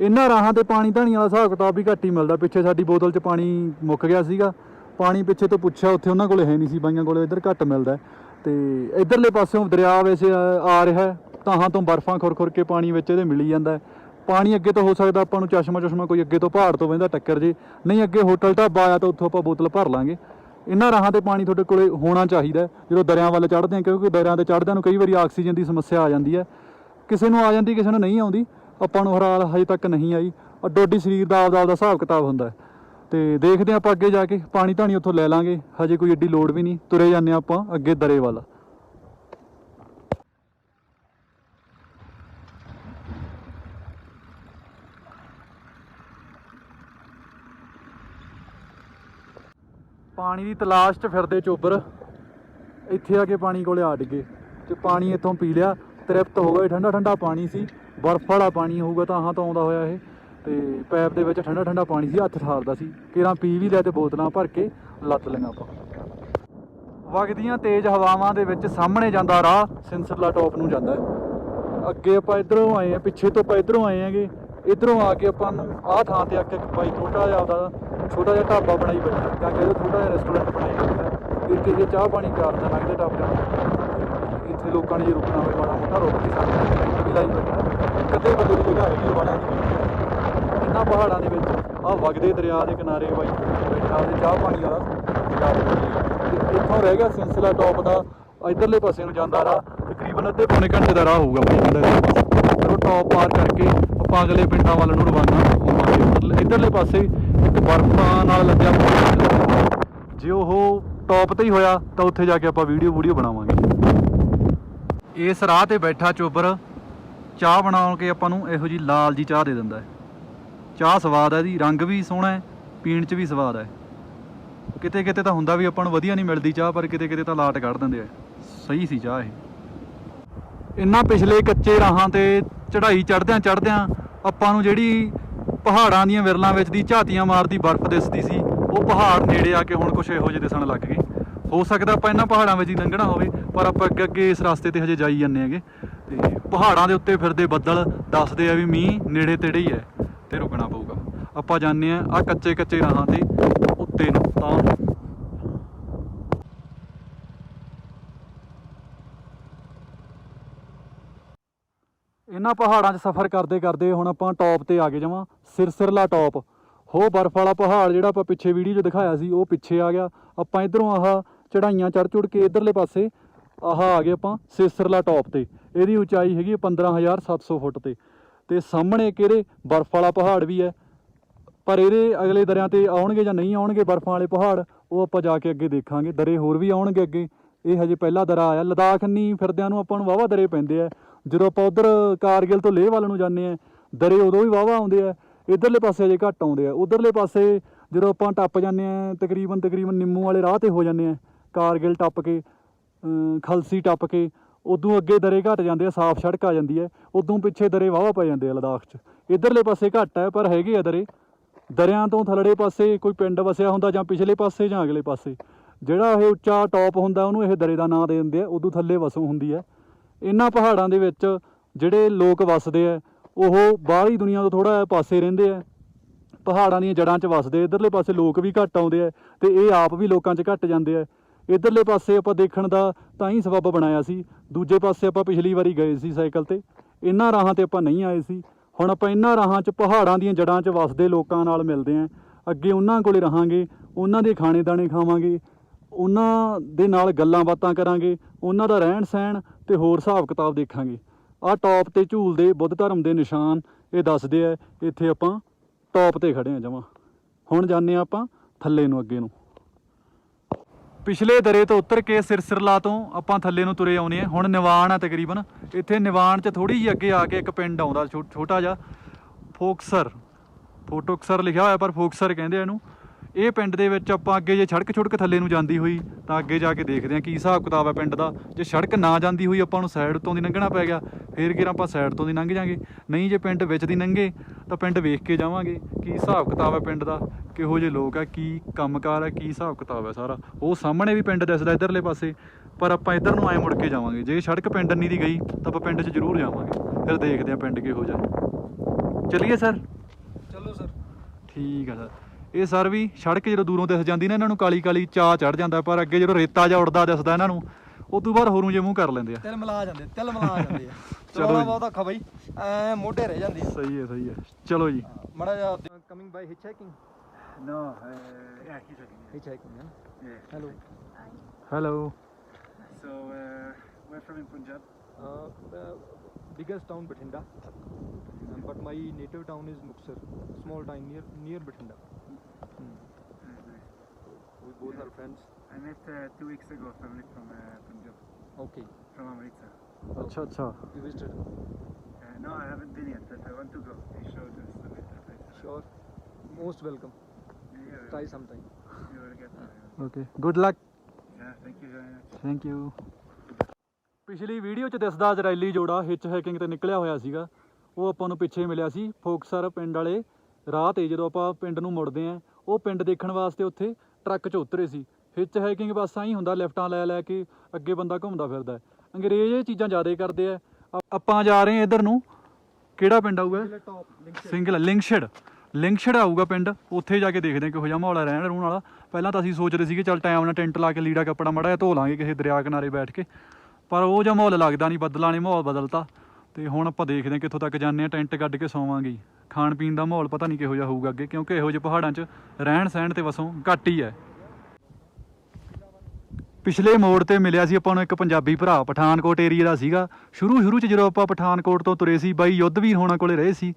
ਇਹਨਾਂ ਰਾਹਾਂ ਤੇ ਪਾਣੀ ਧਾਣੀ ਵਾਲਾ ਹਿਸਾਬ ਕਿਤਾਬ ਵੀ ਘੱਟ ਹੀ ਮਿਲਦਾ। ਪਿੱਛੇ ਸਾਡੀ ਬੋਤਲ 'ਚ ਪਾਣੀ ਮੁੱਕ ਗਿਆ ਸੀਗਾ। ਪਾਣੀ ਪਿੱਛੇ ਤੋਂ ਪੁੱਛਿਆ, ਉੱਥੇ ਉਹਨਾਂ ਕੋਲੇ ਹੈ ਨਹੀਂ ਸੀ, ਬਾਈਆਂ ਕੋਲੇ ਇੱਧਰ ਘੱਟ ਮਿਲਦਾ। ਤੇ ਇਧਰਲੇ ਪਾਸਿਓਂ ਦਰਿਆ ਵੈਸੇ ਆ ਰਿਹਾ ਤਾਹਾਂ ਤੋਂ ਬਰਫਾਂ ਖੁਰ ਖੁਰ ਕੇ ਪਾਣੀ ਵਿੱਚ ਇਹਦੇ ਮਿਲੀ ਜਾਂਦਾ ਪਾਣੀ ਅੱਗੇ ਤੋਂ ਹੋ ਸਕਦਾ ਆਪਾਂ ਨੂੰ ਚਸ਼ਮਾ ਚਸ਼ਮਾ ਕੋਈ ਅੱਗੇ ਤੋਂ ਪਹਾੜ ਤੋਂ ਵਹਿੰਦਾ ਟੱਕਰ ਜੇ। ਨਹੀਂ, ਅੱਗੇ ਹੋਟਲ ਢਾਬਾ ਆਇਆ ਤਾਂ ਉੱਥੋਂ ਆਪਾਂ ਬੋਤਲ ਭਰ ਲਾਂਗੇ। ਇਹਨਾਂ ਰਾਹਾਂ ਤੇ ਪਾਣੀ ਤੁਹਾਡੇ ਕੋਲੇ ਹੋਣਾ ਚਾਹੀਦਾ ਜਦੋਂ ਦਰਿਆਂ ਵੱਲ ਚੜ੍ਹਦੇ ਆ ਕਿਉਂਕਿ ਦਰਿਆਂ ਤੇ ਚੜ੍ਹਦਿਆਂ ਨੂੰ ਕਈ ਵਾਰੀ ਆਕਸੀਜਨ ਦੀ ਸਮੱਸਿਆ ਆ ਜਾਂਦੀ ਹੈ। ਕਿਸੇ ਨੂੰ ਆ ਜਾਂਦੀ, ਕਿਸੇ ਨੂੰ ਨਹੀਂ ਆਉਂਦੀ। ਆਪਾਂ ਨੂੰ ਹਰਾਲ ਹਜੇ ਤੱਕ ਨਹੀਂ ਆਈ। ਅੱਡੋ ਅੱਡੀ ਸਰੀਰ ਦਾ ਆਪਦਾ ਆਪਦਾ ਹਿਸਾਬ ਕਿਤਾਬ ਹੁੰਦਾ ਹੈ। ਤੇ ਦੇਖਦੇ ਹਾਂ ਆਪਾਂ ਅੱਗੇ ਜਾ ਕੇ। ਪਾਣੀ ਧਾਣੀ ਉੱਥੋਂ ਲੈ ਲਾਂਗੇ। ਹਜੇ ਕੋਈ ਏਡੀ ਲੋੜ ਵੀ ਨਹੀਂ। ਤੁਰੇ ਜਾਂਦੇ ਹਾਂ ਆਪਾਂ ਅੱਗੇ ਦਰੇ ਵੱਲ। ਪਾਣੀ ਦੀ ਤਲਾਸ਼ 'ਚ ਫਿਰਦੇ ਚੋਬਰ। ਇੱਥੇ ਆ ਕੇ ਪਾਣੀ ਕੋਲੇ ਆ ਡਿੱਗੇ। ਤੇ ਪਾਣੀ ਇੱਥੋਂ ਪੀ ਲਿਆ। ਤ੍ਰਿਪਤ ਹੋ ਗਏ। ਠੰਡਾ ਠੰਡਾ ਪਾਣੀ ਸੀ। ਬਰਫ਼ ਵਾਲਾ ਪਾਣੀ ਹੋਊਗਾ ਤਾਂ, ਹਾਂ ਤੋਂ ਆਉਂਦਾ ਹੋਇਆ ਇਹ। ਤੇ ਪੈਪ ਦੇ ਵਿੱਚ ਠੰਡਾ ਠੰਡਾ ਪਾਣੀ ਸੀ, ਹੱਥ ਠਾਰਦਾ ਸੀ। ਕਿਰਾਂ ਪੀ ਵੀ ਲਿਆ ਤੇ ਬੋਤਲਾਂ ਭਰ ਕੇ ਲੱਤ ਲਈਆਂ ਆਪਾਂ ਵਗਦੀਆਂ ਤੇਜ਼ ਹਵਾਵਾਂ ਦੇ ਵਿੱਚ ਸਾਹਮਣੇ ਜਾਂਦਾ ਰਾਹ ਸਿੰਸਰਲਾ ਟੌਪ ਨੂੰ ਜਾਂਦਾ ਹੈ। ਅੱਗੇ ਆਪਾਂ ਇਧਰੋਂ ਆਏ ਆ ਪਿੱਛੇ ਤੋਂ ਆਪਾਂ ਇਧਰੋਂ ਆਏ ਆਂਗੇ ਇਧਰੋਂ ਆ ਕੇ ਆਪਾਂ ਨੂੰ ਆਹ ਥਾਂ ਤੇ ਆ ਕੇ ਇੱਕ ਬਾਈ ਛੋਟਾ ਜਿਹਾ ਉਹਦਾ ਛੋਟਾ ਜਿਹਾ ਢਾਬਾ ਬਣਾਈ ਬੈਠਾ ਜਾਂ ਕਿ ਛੋਟਾ ਜਿਹਾ ਰੈਸਟੋਰੈਂਟ ਬਣਾਈ ਬੈਠਾ ਇੱਥੇ ਜੇ ਚਾਹ ਪਾਣੀ ਪਿਆਰ ਦਾ ਲੱਗਦੇ ਢਾਬਿਆਂ ਇੱਥੇ ਲੋਕਾਂ ਨੇ ਜੇ ਰੁਕਣਾ ਹੋਵੇ, ਮਾੜਾ ਮੋਟਾ ਰੁਕ ਕੇ ਸਕਦੇ ਲਾਈ ਬੈਠਾ ਕਦੇ ਬੰਦੇ ਜਗ੍ਹਾ ਹੈਗੀ ਵਾਲਾ ਇਹਨਾਂ ਪਹਾੜਾਂ ਦੇ ਵਿੱਚ। ਆਹ ਵਗਦੇ ਦਰਿਆ ਦੇ ਕਿਨਾਰੇ ਬਾਈ, ਬੈਠਾ ਉਹਦੇ ਚਾਹ ਪਾਣੀ ਵਾਲਾ ਤੇ ਇੱਥੋਂ ਰਹਿ ਗਿਆ ਸਿਲਸਿਲਾ ਟੌਪ ਦਾ, ਇਧਰਲੇ ਪਾਸੇ ਨੂੰ ਜਾਂਦਾ ਰਾਹ, ਤਕਰੀਬਨ ਅੱਧੇ ਪੌਣੇ ਘੰਟੇ ਦਾ ਰਾਹ ਹੋਊਗਾ ਬਾਈ ਫਿਰ ਉਹ ਟੌਪ ਪਾਰ ਕਰਕੇ ਆਪਾਂ ਅਗਲੇ ਪਿੰਡਾਂ ਵੱਲ ਨੂੰ ਰਵਾਨਾ ਹੋਵਾਂਗੇ ਉੱਧਰਲੇ- ਇੱਧਰਲੇ ਪਾਸੇ ਇੱਕ ਬਰਫਾਂ ਨਾਲ ਲੱਗਿਆ ਜੇ ਉਹ ਟੌਪ ਤੇ ਹੀ ਹੋਇਆ, ਤਾਂ ਉੱਥੇ ਜਾ ਕੇ ਆਪਾਂ ਵੀਡੀਓ ਵੀਡੀਓ ਬਣਾਵਾਂਗੇ। ਇਸ ਰਾਹ ਤੇ ਬੈਠਾ ਚੋਬਰ, ਚਾਹ ਬਣਾਉਣ ਕੇ ਆਪਾਂ ਨੂੰ ਇਹੋ ਜੀ ਲਾਲ ਜੀ ਚਾਹ ਦੇ ਦਿੰਦਾ ਹੈ। ਚਾਹ ਸਵਾਦ ਹੈ ਇਹਦੀ, ਰੰਗ ਵੀ ਸੋਹਣਾ ਹੈ, ਪੀਣ 'ਚ ਵੀ ਸਵਾਦ ਹੈ ਕਿਤੇ ਕਿਤੇ ਤਾਂ ਹੁੰਦਾ ਵੀ ਆਪਾਂ ਨੂੰ ਵਧੀਆ ਨਹੀਂ ਮਿਲਦੀ ਚਾਹ, ਪਰ ਕਿਤੇ ਕਿਤੇ ਤਾਂ ਲਾਟ ਕੱਢ ਦਿੰਦੇ ਆ। ਸਹੀ ਸੀ ਚਾਹ ਇਹ। ਇੰਨਾ ਪਿਛਲੇ ਕੱਚੇ ਰਾਹਾਂ ਤੇ ਚੜ੍ਹਾਈ ਚੜ੍ਹਦਿਆਂ ਚੜ੍ਹਦਿਆਂ ਆਪਾਂ ਨੂੰ ਜਿਹੜੀ ਪਹਾੜਾਂ ਦੀਆਂ ਵਿਰਲਾਂ ਵਿੱਚ ਦੀ ਝਾਤੀਆਂ ਮਾਰਦੀ ਬਰਫ਼ ਦਿਸਦੀ ਸੀ, ਉਹ ਪਹਾੜ ਨੇੜੇ ਆ ਕੇ ਹੁਣ ਕੁਝ ਇਹੋ ਜਿਹੇ ਦਿਸਣ ਲੱਗ ਗਏ। ਹੋ ਸਕਦਾ ਆਪਾਂ ਇਹਨਾਂ ਪਹਾੜਾਂ ਵਿੱਚ ਹੀ ਲੰਘਣਾ ਹੋਵੇ, ਪਰ ਆਪਾਂ ਅੱਗੇ ਅੱਗੇ ਇਸ ਰਸਤੇ ਤੇ ਹਜੇ ਜਾਈ ਜਾਂਦੇ ਹੈਗੇ। ਤੇ ਪਹਾੜਾਂ ਦੇ ਉੱਤੇ ਫਿਰਦੇ ਬੱਦਲ ਦੱਸਦੇ ਆ ਵੀ ਮੀਂਹ ਨੇੜੇ ਤੇੜੇ ਹੀ ਹੈ। ਤੇ ਰੁਕਣਾ ਪਊਗਾ। ਆਪਾਂ ਜਾਂਦੇ ਆ ਆ ਕੱਚੇ ਕੱਚੇ ਰਾਹਾਂ ਤੇ, ਉੱਤੇ ਨੂੰ, ਤਾਂ। ਇਹਨਾਂ ਪਹਾੜਾਂ 'ਚ ਸਫ਼ਰ ਕਰਦੇ ਕਰਦੇ ਹੁਣ ਆਪਾਂ ਟੌਪ ਤੇ ਆ ਗਏ ਜਾਵਾਂ, ਸਿਰਸਿਰਲਾ ਟੌਪ ਹੋ ਬਰਫ਼ ਵਾਲਾ ਪਹਾੜ ਜਿਹੜਾ ਆਪਾਂ ਪਿੱਛੇ ਵੀਡੀਓ 'ਚ ਦਿਖਾਇਆ ਸੀ, ਉਹ ਪਿੱਛੇ ਆ ਗਿਆ। ਆਪਾਂ ਇਧਰੋਂ ਆਹ ਚੜਾਈਆਂ ਚੜ ਚੁੜ ਕੇ ਇਧਰਲੇ ਪਾਸੇ, ਆਹ ਆ ਗਏ ਆਪਾਂ ਸਿਰਸਿਰਲਾ ਟੌਪ ਤੇ। ਇਹਦੀ ਉਚਾਈ ਹੈਗੀ ਹੈ 15700 ਫੁੱਟ ਤੇ। ਤੇ ਸਾਹਮਣੇ ਕਿਹੜੇ ਬਰਫ਼ ਵਾਲਾ ਪਹਾੜ ਵੀ ਹੈ। ਪਰ ਇਹਦੇ ਅਗਲੇ ਦਰਿਆਂ ਤੇ ਆਉਣਗੇ ਜਾਂ ਨਹੀਂ ਆਉਣਗੇ ਬਰਫ਼ਾਂ ਵਾਲੇ ਪਹਾੜ, ਉਹ ਆਪਾਂ ਜਾ ਕੇ ਅੱਗੇ ਦੇਖਾਂਗੇ। ਦਰੇ ਹੋਰ ਵੀ ਆਉਣਗੇ ਅੱਗੇ। ਇਹ ਹਜੇ ਪਹਿਲਾ ਦਰਾ ਆਇਆ। ਲਦਾਖ ਨਹੀਂ ਫਿਰਦਿਆਂ ਨੂੰ ਆਪਾਂ ਨੂੰ ਵਾਵਾ ਦਰੇ ਪੈਂਦੇ ਆ। ਜਦੋਂ ਆਪਾਂ ਉਧਰ ਕਾਰਗਿਲ ਤੋਂ ਲੇਹ ਵੱਲ ਨੂੰ ਜਾਂਦੇ ਆ, ਦਰੇ ਉਦੋਂ ਵੀ ਵਾਵਾ ਆਉਂਦੇ ਆ। ਇਧਰਲੇ ਪਾਸੇ ਹਜੇ ਘੱਟ ਆਉਂਦੇ ਆ। ਉਧਰਲੇ ਪਾਸੇ ਜਦੋਂ ਆਪਾਂ ਟੱਪ ਜਾਂਦੇ ਆ ਤਕਰੀਬਨ ਤਕਰੀਬਨ ਨਿੰਮੂ ਵਾਲੇ ਰਾਹ ਤੇ ਹੋ ਜਾਂਦੇ ਆ, ਕਾਰਗਿਲ ਟੱਪ ਕੇ ਖਲਸੀ ਟੱਪ ਕੇ ਉਦੋਂ ਅੱਗੇ ਦਰੇ ਘਟ ਜਾਂਦੇ ਆ, ਸਾਫ਼ ਸੜਕ ਆ ਜਾਂਦੀ ਹੈ। ਉਦੋਂ ਪਿੱਛੇ ਦਰੇ ਵਾਵਾ ਪੈ ਜਾਂਦੇ ਆ ਲਦਾਖ 'ਚ। ਇਧਰਲੇ ਪਾਸੇ ਘੱਟ ਹੈ, ਪਰ ਹੈਗੇ ਆ ਦਰੇ। ਦਰਿਆਂ ਤੋਂ ਥਲੜੇ ਪਾਸੇ ਕੋਈ ਪਿੰਡ ਵਸਿਆ ਹੁੰਦਾ ਜਾਂ ਪਿਛਲੇ ਪਾਸੇ ਜਾਂ ਅਗਲੇ ਪਾਸੇ। ਜਿਹੜਾ ਇਹ ਉੱਚਾ ਟੌਪ ਹੁੰਦਾ, ਉਹਨੂੰ ਇਹ ਦਰੇ ਦਾ ਨਾਂ ਦੇ ਦਿੰਦੇ ਆ। ਉਦੋਂ ਥੱਲੇ ਵਸੋਂ ਹੁੰਦੀ ਹੈ। ਇਹਨਾਂ ਪਹਾੜਾਂ ਦੇ ਵਿੱਚ ਜਿਹੜੇ ਲੋਕ ਵਸਦੇ ਆ, ਉਹ ਬਾਹਰੀ ਦੁਨੀਆ ਤੋਂ ਥੋੜਾ ਪਾਸੇ ਰਹਿੰਦੇ ਆ। ਪਹਾੜਾਂ ਦੀਆਂ ਜੜ੍ਹਾਂ 'ਚ ਵਸਦੇ ਇਧਰਲੇ ਪਾਸੇ ਲੋਕ ਵੀ ਘੱਟ ਆਉਂਦੇ ਆ ਤੇ ਇਹ ਆਪ ਵੀ ਲੋਕਾਂ 'ਚ ਘੱਟ ਜਾਂਦੇ ਆ। ਇਧਰਲੇ ਪਾਸੇ ਆਪਾਂ ਦੇਖਣ ਦਾ ਤਾਂ ਹੀ ਸਬੱਬ ਬਣਾਇਆ ਸੀ। ਦੂਜੇ ਪਾਸੇ ਆਪਾਂ ਪਿਛਲੀ ਵਾਰੀ ਗਏ ਸੀ ਸਾਈਕਲ ਤੇ। ਇਹਨਾਂ ਰਾਹਾਂ ਤੇ ਆਪਾਂ ਨਹੀਂ ਆਏ ਸੀ। ਹੁਣ ਆਪਾਂ ਇਹਨਾਂ ਰਾਹਾਂ 'ਚ, ਪਹਾੜਾਂ ਦੀਆਂ ਜੜ੍ਹਾਂ 'ਚ ਵਸਦੇ ਲੋਕਾਂ ਨਾਲ ਮਿਲਦੇ ਆਂ। ਅੱਗੇ ਉਹਨਾਂ ਕੋਲੇ ਰਹਾਂਗੇ ਉਹਨਾਂ ਦੇ ਖਾਣੇ ਦਾਣੇ ਖਾਵਾਂਗੇ ਉਹਨਾਂ ਦੇ ਨਾਲ ਗੱਲਾਂ ਬਾਤਾਂ ਕਰਾਂਗੇ ਉਹਨਾਂ ਦਾ ਰਹਿਣ ਸਹਿਣ ਤੇ ਹੋਰ ਹਿਸਾਬ ਕਿਤਾਬ ਦੇਖਾਂਗੇ। ਆਹ ਟੌਪ ਤੇ ਝੂਲਦੇ ਬੁੱਧ ਧਰਮ ਦੇ ਨਿਸ਼ਾਨ ਇਹ ਦੱਸਦੇ ਆ, ਇੱਥੇ ਆਪਾਂ ਟੌਪ ਤੇ ਖੜੇ ਆ ਜਮਾਂ। ਹੁਣ ਜਾਂਦੇ ਆ ਆਪਾਂ ਥੱਲੇ ਨੂੰ ਅੱਗੇ ਨੂੰ। ਪਿਛਲੇ ਦਰੇ ਤੋਂ ਉੱਤਰ ਕੇ ਸਿਰਸਿਰਲਾ ਤੋਂ ਆਪਾਂ ਥੱਲੇ ਨੂੰ ਤੁਰੇ ਆਉਨੇ ਆ ਹੁਣ ਨਿਵਾਨ ਆ ਤਕਰੀਬਨ। ਇੱਥੇ ਨਿਵਾਨ 'ਚ ਥੋੜੀ ਜਿਹੀ ਅੱਗੇ ਆ ਕੇ ਇੱਕ ਪਿੰਡ ਆਉਂਦਾ, ਛੋ- ਛੋਟਾ ਜਿਹਾ। ਫੋਕਸਰ। ਫੋਟੋਕਸਰ ਲਿਖਿਆ ਹੋਇਆ, ਪਰ ਫੋਕਸਰ ਕਹਿੰਦੇ ਇਹਨੂੰ। ਇਹ ਪਿੰਡ ਦੇ ਵਿੱਚ ਆਪਾਂ ਅੱਗੇ ਜੇ ਸੜਕ ਛੁੜਕ ਥੱਲੇ ਨੂੰ ਜਾਂਦੀ ਹੋਈ, ਤਾਂ ਅੱਗੇ ਜਾ ਕੇ ਦੇਖਦੇ ਆ ਕੀ ਹਿਸਾਬ ਕਿਤਾਬ ਹੈ ਪਿੰਡ ਦਾ। ਜੇ ਸੜਕ ਨਾ ਜਾਂਦੀ ਹੋਈ, ਆਪਾਂ ਨੂੰ ਸਾਈਡ ਤੋਂ ਦੀ ਲੰਘਣਾ ਪੈ ਗਿਆ। ਫੇਰ ਕਿਰ ਆਪਾਂ ਸਾਈਡ ਤੋਂ ਦੀ ਲੰਘ ਜਾਾਂਗੇ? ਨਹੀਂ, ਜੇ ਪਿੰਡ ਵਿੱਚ ਦੀ ਲੰਘੇ ਤਾਂ ਪਿੰਡ ਵੇਖ ਕੇ ਜਾਵਾਂਗੇ ਕੀ ਹਿਸਾਬ ਕਿਤਾਬ ਹੈ ਪਿੰਡ ਦਾ ਕਿਹੋ ਜਿਹੇ ਲੋਕ ਆ ਕੀ ਕੰਮਕਾਰ ਹੈ ਕੀ ਹਿਸਾਬ ਕਿਤਾਬ ਹੈ ਸਾਰਾ। ਉਹ ਸਾਹਮਣੇ ਵੀ ਪਿੰਡ ਦਿਸਦਾ ਇਧਰਲੇ ਪਾਸੇ ਪਰ ਆਪਾਂ ਇਧਰ ਨੂੰ ਐ ਮੁੜ ਕੇ ਜਾਵਾਂਗੇ। ਜੇ ਸੜਕ ਪਿੰਡ ਨਹੀਂ ਦੀ ਗਈ ਤਾਂ ਆਪਾਂ ਪਿੰਡ 'ਚ ਜ਼ਰੂਰ ਜਾਵਾਂਗੇ। ਫਿਰ ਦੇਖਦੇ ਆ ਪਿੰਡ ਕਿਹੋ ਜਿਹਾ। ਚੱਲੀਏ ਸਰ? ਚਲੋ ਸਰ। ਠੀਕ ਆ ਸਰ। ਇਹ ਸਰ ਵੀ ਸੜਕ ਜਦੋਂ ਦੂਰੋਂ ਦਿਸ ਜਾਂਦੀ ਨਾ ਇਹਨਾਂ ਨੂੰ ਕਾਲੀ ਕਾਲੀ ਚਾਹ ਚੜ ਜਾਂਦਾ ਪਰ ਅੱਗੇ ਜਦੋਂ ਰੇਤਾ ਜਾ ਉੜਦਾ ਦਿਸਦਾ ਇਹਨਾਂ ਨੂੰ ਉਸ ਤੋਂ ਬਾਅਦ ਹੋਰੂ ਜੇ ਮੂੰਹ ਕਰ ਲੈਂਦੇ ਆ ਤਿਲ ਮਿਲਾ ਜਾਂਦੇ ਤਿਲ ਮਿਲਾ ਜਾਂਦੇ ਆ ਚਲੋ ਚਲੋ ਜੀ। ਬਹੁਤ ਔਖਾ ਬਾਈ ਐ ਮੋਢੇ ਰਹਿ ਜਾਂਦੀ ਸਹੀ ਹੈ ਸਹੀ ਹੈ ਚਲੋ ਜੀ ਮੜਾ ਜਾ coming by hitch hiking No, uh, yeah, he's looking. Hitch hiking ਹੈ Yeah. Hello hello So, uh, we're from in Punjab. biggest town Bathinda um, but my native town is Muksar small town near near Bathinda Hmm. Uh, we both are friends I met uh, two weeks ago a family from uh, Punjab, okay from Amritsar. ਅੱਛਾ ਅੱਛਾ you visited Uh, no, I haven't been yet, but I want to go. They showed us a bit of it. sure most welcome Yeah, try sometime You will get there. Okay good luck Yeah, thank you very much. Thank you ਪਿਛਲੀ video 'ਚ ਦਿਸਦਾ ਜਰੈਲੀ ਜੋੜਾ hitch hiking ਤੇ ਨਿਕਲਿਆ ਹੋਇਆ ਸੀਗਾ ਉਹ ਆਪਾਂ ਨੂੰ ਪਿੱਛੇ ਮਿਲਿਆ ਸੀ ਫੋਕਸਰ ਪਿੰਡ ਵਾਲੇ ਰਾਹ ਤੇ ਜਦੋਂ ਆਪਾਂ ਪਿੰਡ ਨੂੰ ਮੁੜਦੇ ਆਂ ਉਹ ਪਿੰਡ ਦੇਖਣ ਵਾਸਤੇ ਉੱਥੇ ਟਰੱਕ 'ਚ ਉਤਰੇ ਸੀ ਹਿੱਚ ਹਾਈਕਿੰਗ ਬਸ ਆਈ ਹੁੰਦਾ ਲਿਫਟਾਂ ਲੈ ਲੈ ਕੇ ਅੱਗੇ ਬੰਦਾ ਘੁੰਮਦਾ ਫਿਰਦਾ। ਅੰਗਰੇਜ਼ ਇਹ ਚੀਜ਼ਾਂ ਜ਼ਿਆਦਾ ਕਰਦੇ ਆ ਆ- ਆਪਾਂ ਜਾ ਰਹੇ ਆਂ ਇਧਰ ਨੂੰ। ਕਿਹੜਾ ਪਿੰਡ ਆਊਗਾ? ਸਿੰਗਲ ਲਿੰਕਸ਼ਡ ਲਿੰਕਸ਼ਡ ਆਊਗਾ ਪਿੰਡ। ਉੱਥੇ ਜਾ ਕੇ ਦੇਖਦੇ ਹਾਂ ਕਿਹੋ ਜਿਹਾ ਮਾਹੌਲ ਹੈ ਰਹਿਣ ਰੂਣ ਵਾਲਾ। ਪਹਿਲਾਂ ਤਾਂ ਅਸੀਂ ਸੋਚਦੇ ਸੀ ਕਿ ਚੱਲ ਟਾਈਮ ਨਾਲ ਟੈਂਟ ਲਾ ਕੇ ਲੀੜਾ ਕੱਪੜਾ ਮੜਾ ਧੋ ਲਾਂਗੇ ਕਿਸੇ ਦਰਿਆ ਕਿਨਾਰੇ ਬੈਠ ਕੇ। ਪਰ ਉਹ ਜਿਹਾ ਮਾਹੌਲ ਲੱਗਦਾ ਨਹੀਂ ਬੱਦਲਾਂ ਨੇ ਮਾਹੌਲ ਬਦਲਤਾ। ਤੇ ਹੁਣ ਆਪਾਂ ਦੇਖਦੇ ਹਾਂ ਕਿੱਥੋਂ ਤੱਕ ਜਾਂਦੇ ਹਾਂ ਟੈਂਟ ਕੱਢ ਕੇ ਸੌਵਾਂਗੇ। ਖਾਣ ਪੀਣ ਦਾ ਮਾਹੌਲ ਪਤਾ ਨਹੀਂ ਕਿਹੋ ਜਿਹਾ ਹੋਊਗਾ ਅੱਗੇ ਕਿਉਂਕਿ ਇਹੋ ਜਿਹੇ ਪਹਾੜਾਂ 'ਚ ਰਹਿਣ ਸਹਿਣ ਤੇ ਵਸੋਂ ਘੱਟ ਹੀ ਹੈ। ਪਿਛਲੇ ਮੋੜ ਤੇ ਮਿਲਿਆ ਸੀ ਆਪਾਂ ਨੂੰ ਇੱਕ ਪੰਜਾਬੀ ਭਰਾ, ਪਠਾਨਕੋਟ ਏਰੀਆ ਦਾ ਸੀਗਾ। ਸ਼ੁਰੂ ਸ਼ੁਰੂ ਚ ਜਦੋਂ ਆਪਾਂ ਪਠਾਨਕੋਟ ਤੋਂ ਤੁਰੇ ਸੀ, ਬਾਈ ਯੁੱਧਵੀਰ ਹੋਣਾ ਕੋਲੇ ਰਹੇ ਸੀ।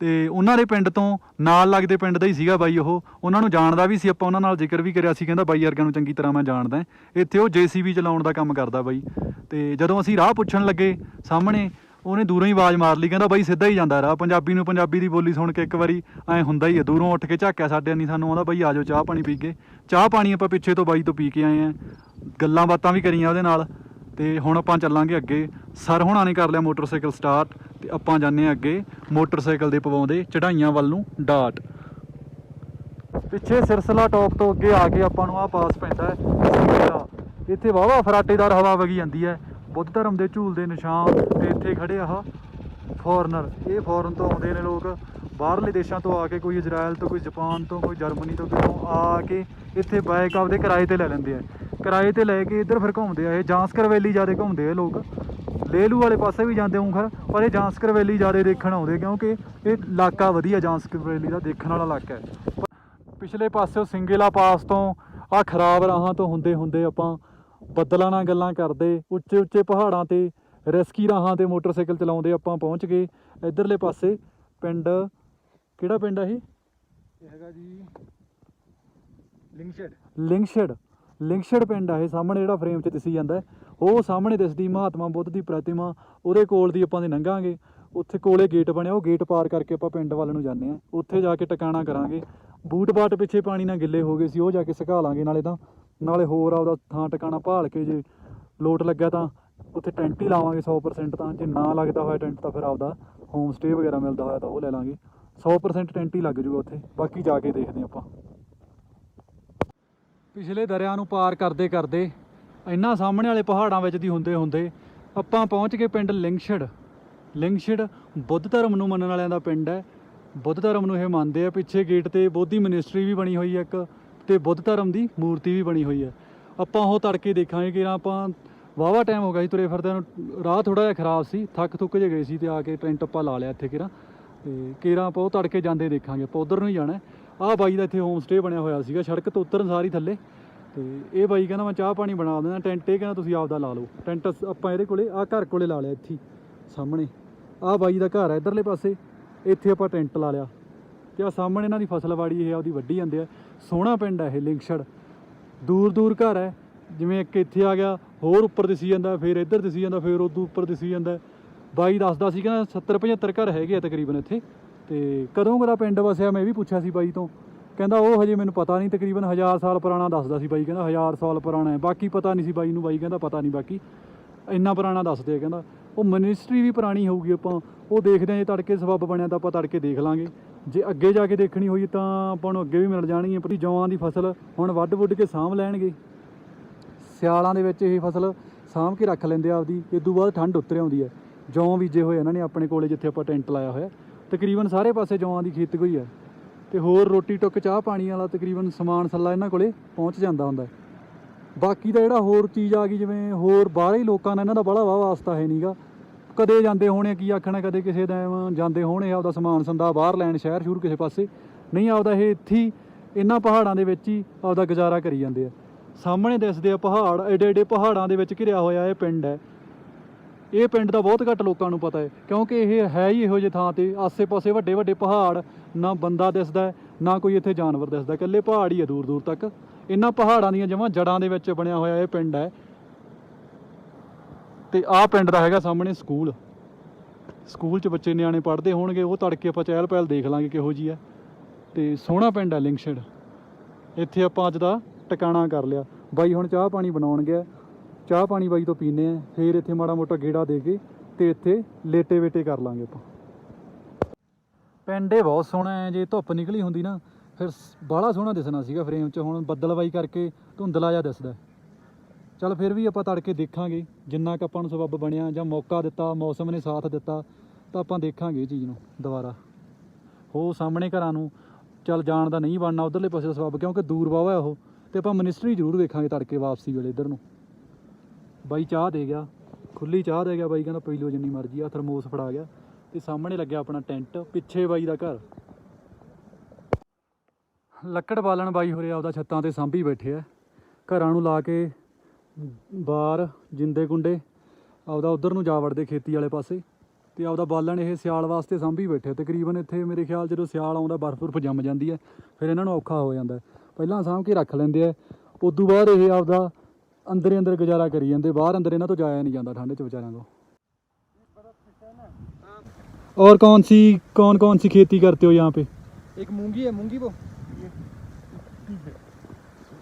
ਤੇ ਉਹਨਾਂ ਦੇ ਪਿੰਡ ਤੋਂ ਨਾਲ ਲੱਗਦੇ ਪਿੰਡ ਦਾ ਹੀ ਸੀਗਾ ਬਾਈ ਉਹ। ਉਹਨਾਂ ਨੂੰ ਜਾਣਦਾ ਵੀ ਸੀ, ਆਪਾਂ ਉਹਨਾਂ ਨਾਲ ਜ਼ਿਕਰ ਵੀ ਕਰਿਆ ਸੀ, ਕਹਿੰਦਾ ਬਾਈ ਵਰਗਿਆਂ ਨੂੰ ਚੰਗੀ ਤਰ੍ਹਾਂ ਮੈਂ ਜਾਣਦਾ। ਇੱਥੇ ਉਹ ਜੀਸੀਬੀ ਚਲਾਉਣ ਦਾ ਕੰਮ ਕਰਦਾ ਬਾਈ। ਤੇ ਜਦੋਂ ਅਸੀਂ ਰਾਹ ਪੁੱਛਣ ਲੱਗੇ ਸਾਹਮਣੇ ਉਹਨੇ ਦੂਰੋਂ ਹੀ ਆਵਾਜ਼ ਮਾਰ ਲਈ, ਕਹਿੰਦਾ ਬਾਈ ਸਿੱਧਾ ਹੀ ਜਾਂਦਾ ਰਾਹ, ਪੰਜਾਬੀ ਨੂੰ ਪੰਜਾਬੀ ਦੀ ਬੋਲੀ ਸੁਣ ਕੇ ਇੱਕ ਵਾਰੀ ਐ ਹੁੰਦਾ ਹੀ ਹੈ ਦੂਰੋਂ ਉੱਠ ਕੇ ਝਾਕਿਆ ਸਾਡੇ ਨਹੀਂ ਸਾਨੂੰ ਆਉਂਦਾ, ਬਾਈ ਆਜੋ ਚਾਹ ਪਾਣੀ ਪੀ ਕੇ। ਚਾਹ ਪਾਣੀ ਆਪਾਂ ਪਿੱਛੇ ਤੋਂ ਬਾਈ ਤੋਂ ਪੀ ਕੇ ਆਏ ਆ, ਗੱਲਾਂ ਬਾਤਾਂ ਵੀ ਕਰੀਆਂ ਉਹਦੇ ਨਾਲ, ਤੇ ਹੁਣ ਆਪਾਂ ਚੱਲਾਂਗੇ ਅੱਗੇ। ਸਰ ਹੋਣਾ ਨੇ ਕਰ ਲਿਆ ਮੋਟਰਸਾਈਕਲ ਸਟਾਰਟ, ਤੇ ਆਪਾਂ ਜਾਂਦੇ ਹਾਂ ਅੱਗੇ ਮੋਟਰਸਾਈਕਲ ਦੇ ਪਵਾਉਂਦੇ ਚੜਾਈਆਂ ਵੱਲ ਨੂੰ ਡਾਟ। ਪਿੱਛੇ ਸਿਰਸਲਾ ਟੌਪ ਤੋਂ ਅੱਗੇ ਆ ਕੇ ਆਪਾਂ ਨੂੰ ਆਹ ਪਾਸ ਪੈਂਦਾ ਹੈ ਇੱਥੇ ਵਾਵਾ ਫਰਾਟੇਦਾਰ ਹਵਾ ਵਗੀ ਜਾਂਦੀ ਹੈ ਬੁੱਧ ਧਰਮ ਦੇ ਝੂਲ ਦੇ ਨਿਸ਼ਾਨ ਤੇ ਇੱਥੇ ਖੜੇ ਆਹ ਫੋਰਨਰ ਇਹ ਫੋਰਨ ਤੋਂ ਆਉਂਦੇ ਨੇ ਲੋਕ। ਬਾਹਰਲੇ ਦੇਸ਼ਾਂ ਤੋਂ ਆ ਕੇ ਕੋਈ ਇਜ਼ਰਾਈਲ ਤੋਂ, ਕੋਈ ਜਾਪਾਨ ਤੋਂ, ਕੋਈ ਜਰਮਨੀ ਤੋਂ ਕਿਤੋਂ ਆ ਕੇ ਇੱਥੇ ਬਾਈਕ ਆਪਦੇ ਕਿਰਾਏ ਤੇ ਲੈ ਲੈਂਦੇ ਆ। ਕਿਰਾਏ ਤੇ ਲੈ ਕੇ ਇੱਧਰ ਫਿਰ ਘੁੰਮਦੇ ਆ। ਇਹ ਜਾਂਸਕਰ ਵੈਲੀ ਜ਼ਿਆਦਾ ਘੁੰਮਦੇ ਆ ਲੋਕ। ਲੇਲੂ ਵਾਲੇ ਪਾਸੇ ਵੀ ਜਾਂਦੇ ਖਰ ਪਰ ਇਹ ਜਾਂਸਕਰ ਵੈਲੀ ਜ਼ਿਆਦਾ ਦੇਖਣ ਆਉਂਦੇ ਕਿਉਂਕਿ ਇਹ ਇਲਾਕਾ ਵਧੀਆ ਜਾਂਸਕਰ ਵੈਲੀ ਦਾ ਦੇਖਣ ਵਾਲਾ ਇਲਾਕਾ ਹੈ। ਪਿਛਲੇ ਪਾਸਿਓਂ ਸਿੰਗੇਲਾ ਪਾਸ ਤੋਂ ਆ ਖਰਾਬ ਰਾਹਾਂ ਤੋਂ ਹੁੰਦੇ ਹੁੰਦੇ ਆਪਾਂ ਬੱਦਲਾਂ ਨਾਲ ਗੱਲਾਂ ਕਰਦੇ ਉੱਚੇ ਉੱਚੇ ਪਹਾੜਾਂ ਤੇ ਰਿਸਕੀ ਰਾਹਾਂ ਤੇ ਮੋਟਰਸਾਈਕਲ ਚਲਾਉਂਦੇ ਆਪਾਂ ਪਹੁੰਚ ਗਏ। ਇਧਰਲੇ ਪਾਸੇ ਪਿੰਡ ਕਿਹੜਾ ਪਿੰਡ ਆ ਇਹ? ਇਹ ਹੈਗਾ ਜੀ ਲਿੰਕਸ਼ੈਡ ਲਿੰਕਸ਼ਡ ਲਿੰਕਸ਼ਡ ਪਿੰਡ ਆ ਇਹ ਸਾਹਮਣੇ ਜਿਹੜਾ ਫਰੇਮ 'ਚ ਦਿਸੀ ਜਾਂਦਾ। ਉਹ ਸਾਹਮਣੇ ਦਿਸਦੀ ਮਹਾਤਮਾ ਬੁੱਧ ਦੀ ਪ੍ਰਤਿਮਾ ਉਹਦੇ ਕੋਲ ਦੀ ਆਪਾਂ ਦੇ ਲੰਘਾਂਗੇ। ਉੱਥੇ ਕੋਲੇ ਗੇਟ ਬਣਿਆ, ਉਹ ਗੇਟ ਪਾਰ ਕਰਕੇ ਆਪਾਂ ਪਿੰਡ ਵੱਲ ਨੂੰ ਜਾਂਦੇ ਆ ਉੱਥੇ ਜਾ ਕੇ ਟਿਕਾਣਾ ਕਰਾਂਗੇ। ਬੂਟ ਬਾਟ ਪਿੱਛੇ ਪਾਣੀ ਨਾਲ ਗਿੱਲੇ ਹੋ ਗਏ ਸੀ, ਉਹ ਜਾ ਕੇ ਸੁਕਾ ਲਾਂਗੇ ਨਾਲੇ ਤਾਂ। ਨਾਲੇ ਹੋਰ ਆਪਦਾ ਥਾਂ ਟਿਕਾਣਾ ਭਾਲ ਕੇ ਜੇ ਲੋਟ ਲੱਗਿਆ ਤਾਂ ਉੱਥੇ ਟੈਂਟ ਹੀ ਲਾਵਾਂਗੇ 100% ਤਾਂ। ਜੇ ਨਾ ਲੱਗਦਾ ਹੋਇਆ ਟੈਂਟ ਤਾਂ ਫਿਰ ਆਪਦਾ ਹੋਮ ਸਟੇ ਵਗੈਰਾ ਮਿਲਦਾ ਹੋਇਆ ਤਾਂ ਉਹ ਲੈ ਲਾਂਗੇ। 100% ਟੈਂਟ ਹੀ ਲੱਗ ਜੂਗਾ ਉੱਥੇ। ਬਾਕੀ ਜਾ ਕੇ ਦੇਖਦੇ ਆਪਾਂ। ਪਿਛਲੇ ਦਰਿਆ ਨੂੰ ਪਾਰ ਕਰਦੇ ਕਰਦੇ ਇੰਨਾ ਸਾਹਮਣੇ ਵਾਲੇ ਪਹਾੜਾਂ ਵਿੱਚ ਦੀ ਹੁੰਦੇ ਹੁੰਦੇ ਆਪਾਂ ਪਹੁੰਚ ਗਏ ਪਿੰਡ ਲਿੰਗਛੜ ਲਿੰਗਸ਼ਿੜ ਬੁੱਧ ਧਰਮ ਨੂੰ ਮੰਨਣ ਵਾਲਿਆਂ ਦਾ ਪਿੰਡ ਹੈ। ਬੁੱਧ ਧਰਮ ਨੂੰ ਇਹ ਮੰਨਦੇ ਆ ਪਿੱਛੇ ਗੇਟ ਤੇ ਬੋਧੀ ਮਿਨਿਸਟਰੀ ਵੀ ਬਣੀ ਹੋਈ ਹੈ ਇੱਕ ਤੇ ਬੁੱਧ ਧਰਮ ਦੀ ਮੂਰਤੀ ਵੀ ਬਣੀ ਹੋਈ ਹੈ। ਆਪਾਂ ਉਹ ਤੜਕੇ ਦੇਖਾਂਗੇ ਕਿ ਆਪਾਂ ਵਾਵਾ ਟਾਈਮ ਹੋ ਗਿਆ ਸੀ ਤੁਰੇ ਫਿਰਦੇ ਨੂੰ ਰਾਹ ਥੋੜਾ ਜਿਹਾ ਖਰਾਬ ਸੀ ਥੱਕ ਥੁੱਕ ਜੇ ਗਏ ਸੀ ਤੇ ਆ ਕੇ ਟੈਂਟ ਆਪਾਂ ਲਾ ਲਿਆ ਇੱਥੇ ਕਿਰਾ ਤੇ ਕੇਰਾਂ ਆਪਾਂ ਉਹ ਤੜਕੇ ਜਾਂਦੇ ਦੇਖਾਂਗੇ ਆਪਾਂ ਉਧਰ ਨੂੰ ਹੀ ਜਾਣਾ ਆਹ ਬਾਈ ਦਾ ਇੱਥੇ ਹੋਮ ਸਟੇ ਬਣਿਆ ਹੋਇਆ ਸੀਗਾ ਸੜਕ ਤੋਂ ਉਤਰਨ ਸਾਰੀ ਥੱਲੇ। ਤੇ ਇਹ ਬਾਈ ਕਹਿੰਦਾ ਮੈਂ ਚਾਹ ਪਾਣੀ ਬਣਾ ਦਿੰਦਾ ਟੈਂਟ ਇਹ ਕਹਿੰਦਾ ਤੁਸੀਂ ਆਪਦਾ ਲਾ ਲਓ। ਟੈਂਟ ਆਪਾਂ ਇਹਦੇ ਕੋਲੇ ਆਹ ਘਰ ਕੋਲੇ ਲਾ ਲਿਆ ਇੱਥੇ ਹੀ, ਸਾਹਮਣੇ। ਆਹ ਬਾਈ ਦਾ ਘਰ ਹੈ ਇਧਰਲੇ ਪਾਸੇ। ਇੱਥੇ ਆਪਾਂ ਟੈਂਟ ਲਾ ਲਿਆ। ਤੇ ਆ ਸਾਹਮਣੇ ਇਹਨਾਂ ਦੀ ਫਸਲ ਫਸਲਵਾੜੀ ਇਹ ਉਹਦੀ ਵੱਢੀ ਜਾਂਦੇ ਆ। ਸੋਹਣਾ ਪਿੰਡ ਹੈ ਇਹ, ਲਿੰਕਸ਼ੜ। ਦੂਰ ਦੂਰ ਘਰ ਹੈ ਜਿਵੇਂ ਇੱਕ ਇੱਥੇ ਆ ਗਿਆ, ਹੋਰ ਉੱਪਰ ਦਿਸੀ ਜਾਂਦਾ, ਫਿਰ ਇੱਧਰ ਦਿਸੀ ਜਾਂਦਾ, ਫਿਰ ਉਦੋਂ ਉੱਪਰ ਦਿਸੀ ਜਾਂਦਾ। ਬਾਈ ਦੱਸਦਾ ਸੀ ਕਹਿੰਦਾ 70 75 ਘਰ ਹੈਗੇ ਆ ਤਕਰੀਬਨ ਇੱਥੇ। ਤੇ ਕਦੋਂ ਕਦਾ ਪਿੰਡ ਵਸਿਆ ਮੈਂ ਵੀ ਪੁੱਛਿਆ ਸੀ ਬਾਈ ਤੋਂ। ਕਹਿੰਦਾ ਉਹ ਹਜੇ ਮੈਨੂੰ ਪਤਾ ਨਹੀਂ, ਤਕਰੀਬਨ 1000 ਸਾਲ ਪੁਰਾਣਾ ਦੱਸਦਾ ਸੀ ਬਾਈ। ਕਹਿੰਦਾ 1000 ਸਾਲ ਪੁਰਾਣਾ ਹੈ। ਬਾਕੀ ਪਤਾ ਨਹੀਂ ਸੀ ਬਾਈ ਨੂੰ, ਬਾਈ ਕਹਿੰਦਾ ਪਤਾ ਨਹੀਂ ਬਾਕੀ। ਇੰਨਾ ਪੁਰਾਣਾ ਦੱਸਦੇ ਆ, ਕਹਿੰਦਾ। ਉਹ ਮਿਨਿਸਟਰੀ ਵੀ ਪੁਰਾਣੀ ਹੋਊਗੀ ਆਪਾਂ, ਉਹ ਦੇਖਦੇ ਹਾਂ, ਜੇ ਤੜਕੇ ਸਬੱਬ ਬਣਿਆ ਤਾਂ ਆਪਾਂ ਤੜਕੇ ਦੇਖ ਲਾਂਗੇ। ਜੇ ਅੱਗੇ ਜਾ ਕੇ ਦੇਖਣੀ ਹੋਈ ਤਾਂ ਆਪਾਂ ਨੂੰ ਅੱਗੇ ਵੀ ਮਿਲ ਜਾਣਗੀਆਂ ਪਰ ਜੌਆਂ ਦੀ ਫਸਲ ਹੁਣ ਵੱਢ ਵੁੱਢ ਕੇ ਸਾਂਭ ਲੈਣਗੇ। ਸਿਆਲਾਂ ਦੇ ਵਿੱਚ ਇਹ ਫਸਲ ਸਾਂਭ ਕੇ ਰੱਖ ਲੈਂਦੇ ਆਪਦੀ ਇਸ ਤੋਂ ਬਾਅਦ ਠੰਡ ਉਤਰ ਆਉਂਦੀ ਹੈ। ਜੌਂ ਬੀਜੇ ਹੋਏ ਇਹਨਾਂ ਨੇ ਆਪਣੇ ਕੋਲੇ ਜਿੱਥੇ ਆਪਾਂ ਟੈਂਟ ਲਾਇਆ ਹੋਇਆ। ਤਕਰੀਬਨ ਸਾਰੇ ਪਾਸੇ ਜੌਆਂ ਦੀ ਖੇਤੀ ਹੋਈ ਹੈ। ਤੇ ਹੋਰ ਰੋਟੀ ਟੁੱਕ ਚਾਹ ਪਾਣੀ ਵਾਲਾ ਤਕਰੀਬਨ ਸਮਾਨ ਸੱਲਾ ਇਹਨਾਂ ਕੋਲੇ ਪਹੁੰਚ ਜਾਂਦਾ ਹੁੰਦਾ ਬਾਕੀ ਦਾ ਜਿਹੜਾ ਹੋਰ ਚੀਜ਼ ਆ ਗਈ, ਜਿਵੇਂ ਹੋਰ ਬਾਹਰੇ ਲੋਕਾਂ ਨਾਲ ਇਹਨਾਂ ਦਾ ਬੜਾ ਵਾਹ ਵਾਸਤਾ ਹੈ ਨਹੀਂਗਾ ਕਦੇ ਜਾਂਦੇ ਹੋਣੇ ਕੀ ਆਖਣਾ, ਕਦੇ ਕਿਸੇ ਦਾ ਜਾਂਦੇ ਹੋਣੇ ਆਪਦਾ ਸਮਾਨ ਸੰਦਾ ਬਾਹਰ ਲੈਣ, ਸ਼ਹਿਰ ਸ਼ੁਰੂ ਕਿਸੇ ਪਾਸੇ। ਨਹੀਂ, ਆਪਦਾ ਇਹ ਇੱਥੇ ਹੀ, ਇਹਨਾਂ ਪਹਾੜਾਂ ਦੇ ਵਿੱਚ ਹੀ ਆਪਦਾ ਗੁਜ਼ਾਰਾ ਕਰੀ ਜਾਂਦੇ ਆ। ਸਾਹਮਣੇ ਦਿਸਦੇ ਆ ਪਹਾੜ, ਏਡੇ ਐਡੇ ਪਹਾੜਾਂ ਦੇ ਵਿੱਚ ਘਿਰਿਆ ਹੋਇਆ ਇਹ ਪਿੰਡ ਹੈ। ਇਹ ਪਿੰਡ ਦਾ ਬਹੁਤ ਘੱਟ ਲੋਕਾਂ ਨੂੰ ਪਤਾ ਹੈ, ਕਿਉਂਕਿ ਇਹ ਹੈ ਹੀ ਇਹੋ ਜਿਹੇ ਥਾਂ ਤੇ, ਆਸੇ-ਪਾਸੇ ਵੱਡੇ ਵੱਡੇ ਪਹਾੜ, ਨਾ ਬੰਦਾ ਦਿਸਦਾ ਨਾ ਕੋਈ ਇੱਥੇ ਜਾਨਵਰ ਦਿਸਦਾ, ਇਕੱਲੇ ਪਹਾੜ ਹੀ ਆ ਦੂਰ ਦੂਰ ਤੱਕ। ਇਹਨਾਂ ਪਹਾੜਾਂ ਦੀਆਂ ਜਮਾਂ ਜੜਾਂ ਦੇ ਵਿੱਚ ਬਣਿਆ ਹੋਇਆ ਇਹ ਪਿੰਡ ਹੈ। ਤੇ ਆਹ ਪਿੰਡ ਦਾ ਹੈਗਾ ਸਾਹਮਣੇ ਸਕੂਲ। ਸਕੂਲ 'ਚ ਬੱਚੇ ਨਿਆਣੇ ਪੜ੍ਹਦੇ ਹੋਣਗੇ, ਉਹ ਤੜਕੇ ਆਪਾਂ ਚਹਿਲ ਪਹਿਲ ਦੇਖ ਲਾਂਗੇ ਕਿਹੋ ਜੀ ਹੈ। ਤੇ ਸੋਹਣਾ ਪਿੰਡ ਹੈ ਲਿੰਕਸ਼ੇਡ ਇੱਥੇ ਆਪਾਂ ਅੱਜ ਦਾ ਟਿਕਾਣਾ ਕਰ ਲਿਆ। ਬਾਈ ਹੁਣ ਚਾਹ ਪਾਣੀ ਬਣਾਉਣ ਗਿਆ। ਚਾਹ ਪਾਣੀ ਬਾਈ ਤੋਂ ਪੀਨੇ ਆ ਫੇਰ ਇੱਥੇ ਮਾੜਾ ਮੋਟਾ ਗੇੜਾ ਦੇ ਕੇ ਤੇ ਇੱਥੇ ਲੇਟੇ ਵੇਟੇ ਕਰ ਲਾਂਗੇ ਆਪਾਂ। ਪਿੰਡ ਇਹ ਬਹੁਤ ਸੋਹਣਾ ਹੈ, ਜੇ ਧੁੱਪ ਨਿਕਲੀ ਹੁੰਦੀ ਨਾ ਫਿਰ ਬਾਹਲਾ ਸੋਹਣਾ ਦਿਸਣਾ ਸੀਗਾ ਫਰੇਮ 'ਚ, ਹੁਣ ਬੱਦਲਵਾਈ ਕਰਕੇ ਧੁੰਦਲਾ ਜਿਹਾ ਦਿਸਦਾ। ਹੈ। ਚੱਲ ਫਿਰ ਵੀ ਆਪਾਂ ਤੜਕੇ ਦੇਖਾਂਗੇ, ਜਿੰਨਾ ਕੁ ਆਪਾਂ ਨੂੰ ਸਬੱਬ ਬਣਿਆ, ਜਾਂ ਮੌਕਾ ਦਿੱਤਾ, ਮੌਸਮ ਨੇ ਸਾਥ ਦਿੱਤਾ, ਤਾਂ ਆਪਾਂ ਦੇਖਾਂਗੇ ਇਹ ਚੀਜ਼ ਨੂੰ ਦੁਬਾਰਾ। ਹੋ ਸਾਹਮਣੇ ਘਰਾਂ ਨੂੰ, ਚੱਲ ਜਾਣ ਦਾ ਨਹੀਂ ਬਣਨਾ ਉਧਰਲੇ ਪਾਸੇ ਦਾ ਸਬੱਬ, ਕਿਉਂਕਿ ਦੂਰ ਵਾਵਾ ਹੈ ਉਹ, ਤੇ ਆਪਾਂ ਮਿਨਿਸਟਰੀ ਜ਼ਰੂਰ ਵੇਖਾਂਗੇ ਤੜਕੇ ਵਾਪਸੀ ਵੇਲੇ ਇੱਧਰ ਨੂੰ। ਬਾਈ ਚਾਹ ਦੇ ਗਿਆ ਖੁੱਲੀ ਚਾਹ ਦੇ ਗਿਆ ਬਾਈ, ਕਹਿੰਦਾ ਪੀ ਲਓ ਜਿੰਨੀ ਮਰਜ਼ੀ ਆ, ਥਰਮੋਸ ਫੜਾ ਗਿਆ, ਤੇ ਸਾਹਮਣੇ ਲੱਗਿਆ ਆਪਣਾ ਟੈਂਟ, ਪਿੱਛੇ ਬਾਈ ਦਾ ਘਰ। ਲੱਕੜ ਬਾਲਣ ਬਾਈ ਹੋਰੇ ਆਪਦਾ ਛੱਤਾਂ ਤੇ ਸਾਂਭੀ ਬੈਠੇ ਆ ਘਰਾਂ ਨੂੰ ਲਾ ਕੇ ਬਾਹਰ ਜਿੰਦੇ ਗੁੰਡੇ ਆਪਦਾ ਉਧਰ ਨੂੰ ਜਾ ਵੜਦੇ ਖੇਤੀ ਵਾਲੇ ਪਾਸੇ ਤੇ ਆਪਦਾ ਬਾਲਣ ਇਹ ਸਿਆਲ ਵਾਸਤੇ ਸਾਂਭੀ ਬੈਠੇ ਆ। ਤਕਰੀਬਨ ਇੱਥੇ ਮੇਰੇ ਖਿਆਲ ਜਦੋਂ ਸਿਆਲ ਆਉਂਦਾ ਬਰਫ਼ ਬਰਫ਼ ਜੰਮ ਜਾਂਦੀ ਹੈ ਫਿਰ ਇਹਨਾਂ ਨੂੰ ਔਖਾ ਹੋ ਜਾਂਦਾ ਹੈ। ਪਹਿਲਾਂ ਸਾਂਭ ਕੇ ਰੱਖ ਲੈਂਦੇ ਆ ਉਦੋਂ ਬਾਅਦ ਇਹ ਆਪਦਾ ਅੰਦਰ ਹੀ ਅੰਦਰ ਗੁਜ਼ਾਰਾ ਕਰੀ ਜਾਂਦੇ ਬਾਹਰ ਅੰਦਰ ਇਹਨਾਂ ਤੋਂ ਜਾਇਆ ਨਹੀਂ ਜਾਂਦਾ ਠੰਡ 'ਚ ਵਿਚਾਰਿਆਂ ਤੋਂ और कौन सी कौन कौन सी खेती करते हो यहाँ पे एक मूंगी है मूंगी वो ये पीज है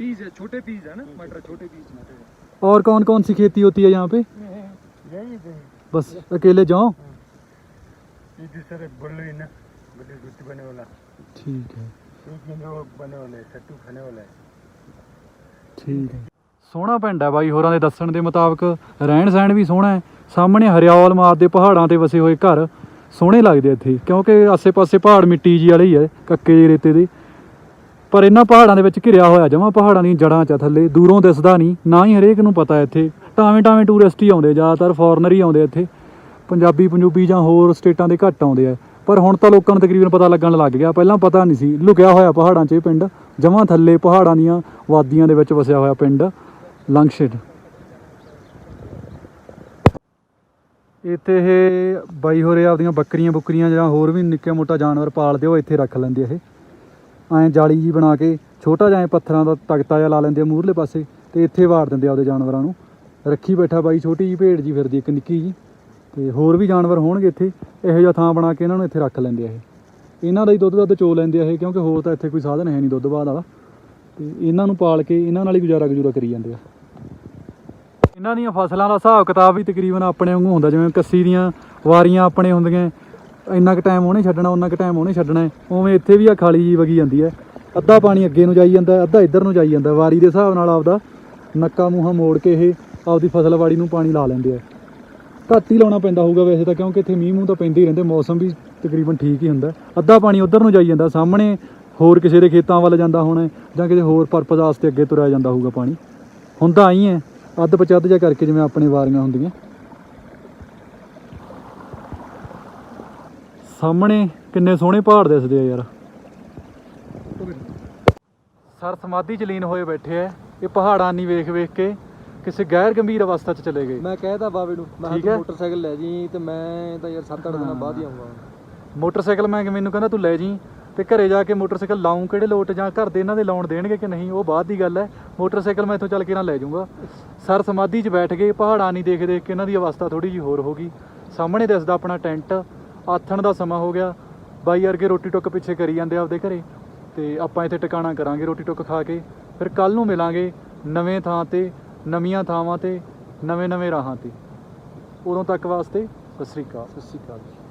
पीज है छोटे पीज है ना मटर छोटे पीज मटर है। और कौन कौन सी खेती होती है यहाँ पे यही यही बस अकेले जाओ ये दूसरे बल्लू ही ना बल्लू रोटी बने वाला ठीक है एक दिन वो बने वाला है सत्तू खाने वाला है ਠੀਕ ਹੈ ਸੋਹਣਾ ਪਿੰਡ ਹੈ ਬਾਈ ਹੋਰਾਂ ਦੇ ਦੱਸਣ ਦੇ ਮੁਤਾਬਕ ਰਹਿਣ ਸਹਿਣ ਵੀ ਸੋਹਣਾ ਹੈ ਸਾਹਮਣੇ ਹਰਿਆਵਲ ਮਾਰ ਦੇ ਪਹਾੜਾਂ ਤੇ ਵਸੇ ਹੋਏ ਘਰ ਸੋਹਣੇ ਲੱਗਦੇ ਆ ਇੱਥੇ ਕਿਉਂਕਿ ਆਸੇ-ਪਾਸੇ ਪਹਾੜ ਮਿੱਟੀ ਜੀ ਵਾਲੇ ਹੀ ਹੈ ਕੱਕੇ ਜਿਹੇ ਰੇਤੇ ਦੇ ਪਰ ਇਹਨਾਂ ਪਹਾੜਾਂ ਦੇ ਵਿੱਚ ਘਿਰਿਆ ਹੋਇਆ ਜਮਾ ਪਹਾੜਾਂ ਦੀਆਂ ਜੜਾਂ 'ਚ ਆ ਥੱਲੇ, ਦੂਰੋਂ ਦਿਸਦਾ ਨਹੀਂ, ਨਾ ਹੀ ਹਰੇਕ ਨੂੰ ਪਤਾ ਇੱਥੇ। ਟਾਵੇਂ ਟਾਵੇਂ ਟੂਰਿਸਟ ਹੀ ਆਉਂਦੇ, ਜ਼ਿਆਦਾਤਰ ਫੋਰਨਰ ਹੀ ਆਉਂਦੇ ਇੱਥੇ। ਪੰਜਾਬੀ, ਪੰਜੂਬੀ ਜਾਂ ਹੋਰ ਸਟੇਟਾਂ ਦੇ ਘੱਟ ਆਉਂਦੇ ਆ। ਪਰ ਹੁਣ ਤਾਂ ਲੋਕਾਂ ਨੂੰ ਤਕਰੀਬਨ ਪਤਾ ਲੱਗਣ ਲੱਗ ਗਿਆ, ਪਹਿਲਾਂ ਪਤਾ ਨਹੀਂ ਸੀ। ਲੁਕਿਆ ਹੋਇਆ ਪਹਾੜਾਂ 'ਚ ਇਹ ਪਿੰਡ, ਜਮਾਂ ਥੱਲੇ ਪਹਾੜਾਂ ਦੀਆਂ ਵਾਦੀਆਂ ਦੇ ਵਿੱਚ ਵਸਿਆ ਹੋਇਆ ਪਿੰਡ, ਲੰਗਸ਼ੇਡ। ਇੱਥੇ ਇਹ ਬਾਈ ਹੋਰੇ ਆਪਦੀਆਂ ਬੱਕਰੀਆਂ ਬੁੱਕਰੀਆਂ ਜਾਂ ਹੋਰ ਵੀ ਨਿੱਕੇ ਮੋਟਾ ਜਾਨਵਰ ਪਾਲਦੇ ਉਹ ਇੱਥੇ ਰੱਖ ਲੈਂਦੇ ਇਹ। ਐਂ ਜਾਲੀ ਜੀ ਬਣਾ ਕੇ, ਛੋਟਾ ਜਿਹਾ ਐਂ ਪੱਥਰਾਂ ਦਾ ਤਖਤਾ ਜਿਹਾ ਲਾ ਲੈਂਦੇ ਆ ਮੂਹਰਲੇ ਪਾਸੇ ਤੇ ਇੱਥੇ ਵਾਰ ਦਿੰਦੇ ਆ ਆਪਦੇ ਜਾਨਵਰਾਂ ਨੂੰ। ਰੱਖੀ ਬੈਠਾ ਬਾਈ ਛੋਟੀ ਜੀ ਭੇਡ ਜੀ ਫਿਰਦੀ ਇੱਕ ਨਿੱਕੀ ਜੀ ਤੇ ਹੋਰ ਵੀ ਜਾਨਵਰ ਹੋਣਗੇ ਇੱਥੇ, ਇਹੋ ਜਿਹਾ ਥਾਂ ਬਣਾ ਕੇ ਇਹਨਾਂ ਨੂੰ ਇੱਥੇ ਰੱਖ ਲੈਂਦੇ ਆ ਇਹ। ਇਹਨਾਂ ਦਾ ਹੀ ਦੁੱਧ ਦੱਧ ਚੋ ਲੈਂਦੇ ਆ ਇਹ, ਕਿਉਂਕਿ ਹੋਰ ਤਾਂ ਇੱਥੇ ਕੋਈ ਸਾਧਨ ਹੈ ਨਹੀਂ ਦੁੱਧ ਬਾਦ ਵਾਲਾ। ਤੇ ਇਹਨਾਂ ਨੂੰ ਪਾਲ ਕੇ ਇਹਨਾਂ ਨਾਲ ਹੀ ਗੁਜ਼ਾਰਾ ਗੁਜ਼ੂਰਾ ਕਰੀ ਜਾਂਦੇ ਆ। ਇਹਨਾਂ ਦੀਆਂ ਫਸਲਾਂ ਦਾ ਹਿਸਾਬ ਕਿਤਾਬ ਵੀ ਤਕਰੀਬਨ ਆਪਣੇ ਵਾਂਗੂ ਹੁੰਦਾ, ਜਿਵੇਂ ਕੱਸੀ ਦੀਆਂ ਵਾਰੀਆਂ ਆਪਣੇ ਹੁੰਦੀਆਂ ਇੰਨਾ ਕੁ ਟਾਈਮ ਉਹਨੇ ਛੱਡਣਾ ਉਹਨਾਂ ਕੁ ਟਾਈਮ ਉਹਨੇ ਛੱਡਣਾ ਉਵੇਂ ਇੱਥੇ ਵੀ ਆ ਖਾਲੀ ਜੀ ਵਗੀ ਜਾਂਦੀ ਹੈ। ਅੱਧਾ ਪਾਣੀ ਅੱਗੇ ਨੂੰ ਜਾਈ ਜਾਂਦਾ, ਅੱਧਾ ਇੱਧਰ ਨੂੰ ਜਾਈ ਜਾਂਦਾ। ਵਾਰੀ ਦੇ ਹਿਸਾਬ ਨਾਲ ਆਪਦਾ ਨੱਕਾ ਮੂੰਹਾਂ ਮੋੜ ਕੇ ਇਹ ਆਪਦੀ ਫਸਲਵਾੜੀ ਨੂੰ ਪਾਣੀ ਲਾ ਲੈਂਦੇ ਆ। ਘੱਟ ਹੀ ਲਾਉਣਾ ਪੈਂਦਾ ਹੋਊਗਾ ਵੈਸੇ ਤਾਂ, ਕਿਉਂਕਿ ਇੱਥੇ ਮੀਂਹ ਮੂੰਹ ਤਾਂ ਪੈਂਦੇ ਹੀ ਰਹਿੰਦੇ, ਮੌਸਮ ਵੀ ਤਕਰੀਬਨ ਠੀਕ ਹੀ ਹੁੰਦਾ। ਅੱਧਾ ਪਾਣੀ ਉੱਧਰ ਨੂੰ ਜਾਈ ਜਾਂਦਾ, ਸਾਹਮਣੇ ਹੋਰ ਕਿਸੇ ਦੇ ਖੇਤਾਂ ਵੱਲ ਜਾਂਦਾ ਹੋਣਾ ਜਾਂ ਕਿਸੇ ਹੋਰ ਪਰਪਸ ਵਾਸਤੇ ਅੱਗੇ ਤੁਰਿਆ ਜਾਂਦਾ ਹੋਊਗਾ ਪਾਣੀ। ਹੁੰਦਾ ਆਈ ਹੈ ਅੱਧ ਪਚੱਧ ਜਿਹਾ ਕਰਕੇ ਜਿਵੇਂ ਆਪਣੇ ਵਾਰੀਆਂ ਹੁੰਦੀਆਂ। ਸਾਹਮਣੇ ਕਿੰਨੇ ਸੋਹਣੇ ਪਹਾੜ ਦਿਸਦੇ ਆ ਯਾਰ। ਸਰ ਸਮਾਧੀ ਚ ਲੀਨ ਹੋਏ ਬੈਠੇ ਐ ਇਹ ਪਹਾੜਾਂ ਨਹੀਂ ਵੇਖ ਵੇਖ ਕੇ ਕਿਸੇ ਗੈਰ ਗੰਭੀਰ ਅਵਸਥਾ ਚ ਚਲੇ ਗਏ। ਮੈਂ ਕਹਿਤਾ ਬਾਵੇ ਨੂੰ ਮੈਂ ਠੀਕ ਹੈ। ਮੋਟਰਸਾਈਕਲ ਲੈ ਜੀ ਤੇ ਮੈਂ ਤਾਂ ਯਾਰ 7-8 ਦਿਨਾਂ ਬਾਅਦ ਹੀ ਆਉਂਗਾ ਮੋਟਰਸਾਈਕਲ ਮੈਂ ਕਿ ਮੈਨੂੰ ਕਹਿੰਦਾ ਤੂੰ ਲੈ ਜੀ ਤੇ ਘਰੇ ਜਾ ਕੇ ਮੋਟਰਸਾਈਕਲ ਲਾਉਂ ਕਿਹੜੇ ਲੋਟ ਜਾਂ ਘਰ ਦੇ ਇਹਨਾਂ ਦੇ ਲਾਉਣ ਦੇਣਗੇ ਕਿ ਨਹੀਂ ਉਹ ਬਾਅਦ ਦੀ ਗੱਲ ਹੈ। ਮੋਟਰਸਾਈਕਲ ਮੈਂ ਇੱਥੋਂ ਚੱਲ ਕੇ ਨਾ ਲੈ ਜਾਊਂਗਾ। ਸਰ ਸਮਾਧੀ 'ਚ ਬੈਠ ਗਏ ਪਹਾੜਾਂ ਨਹੀਂ ਦੇਖ ਦੇਖ ਕੇ ਇਹਨਾਂ ਦੀ ਅਵਸਥਾ ਥੋੜੀ ਜਿਹੀ ਹੋਰ ਹੋ ਗਈ। ਸਾਹਮਣੇ ਦਿਸਦਾ ਆਪਣਾ ਟੈਂਟ। ਆਥਣ ਦਾ ਸਮਾਂ ਹੋ ਗਿਆ। ਬਾਈ ਵਰਗੇ ਰੋਟੀ ਟੁੱਕ ਪਿੱਛੇ ਕਰੀ ਜਾਂਦੇ ਆਪਦੇ ਘਰੇ। ਤੇ ਆਪਾਂ ਇੱਥੇ ਟਿਕਾਣਾ ਕਰਾਂਗੇ ਰੋਟੀ ਟੁੱਕ ਖਾ ਕੇ। ਫਿਰ ਕੱਲ ਨੂੰ ਮਿਲਾਂਗੇ ਨਵੇਂ ਥਾਂ ਤੇ, ਨਵੀਆਂ ਥਾਵਾਂ ਤੇ, ਨਵੇਂ ਨਵੇਂ ਰਾਹਾਂ ਤੇ। ਉਦੋਂ ਤੱਕ ਵਾਸਤੇ ਸਤਿ ਸ੍ਰੀ ਅਕਾਲ। ਸਤਿ ਸ਼੍ਰੀ ਅਕਾਲ ਜੀ।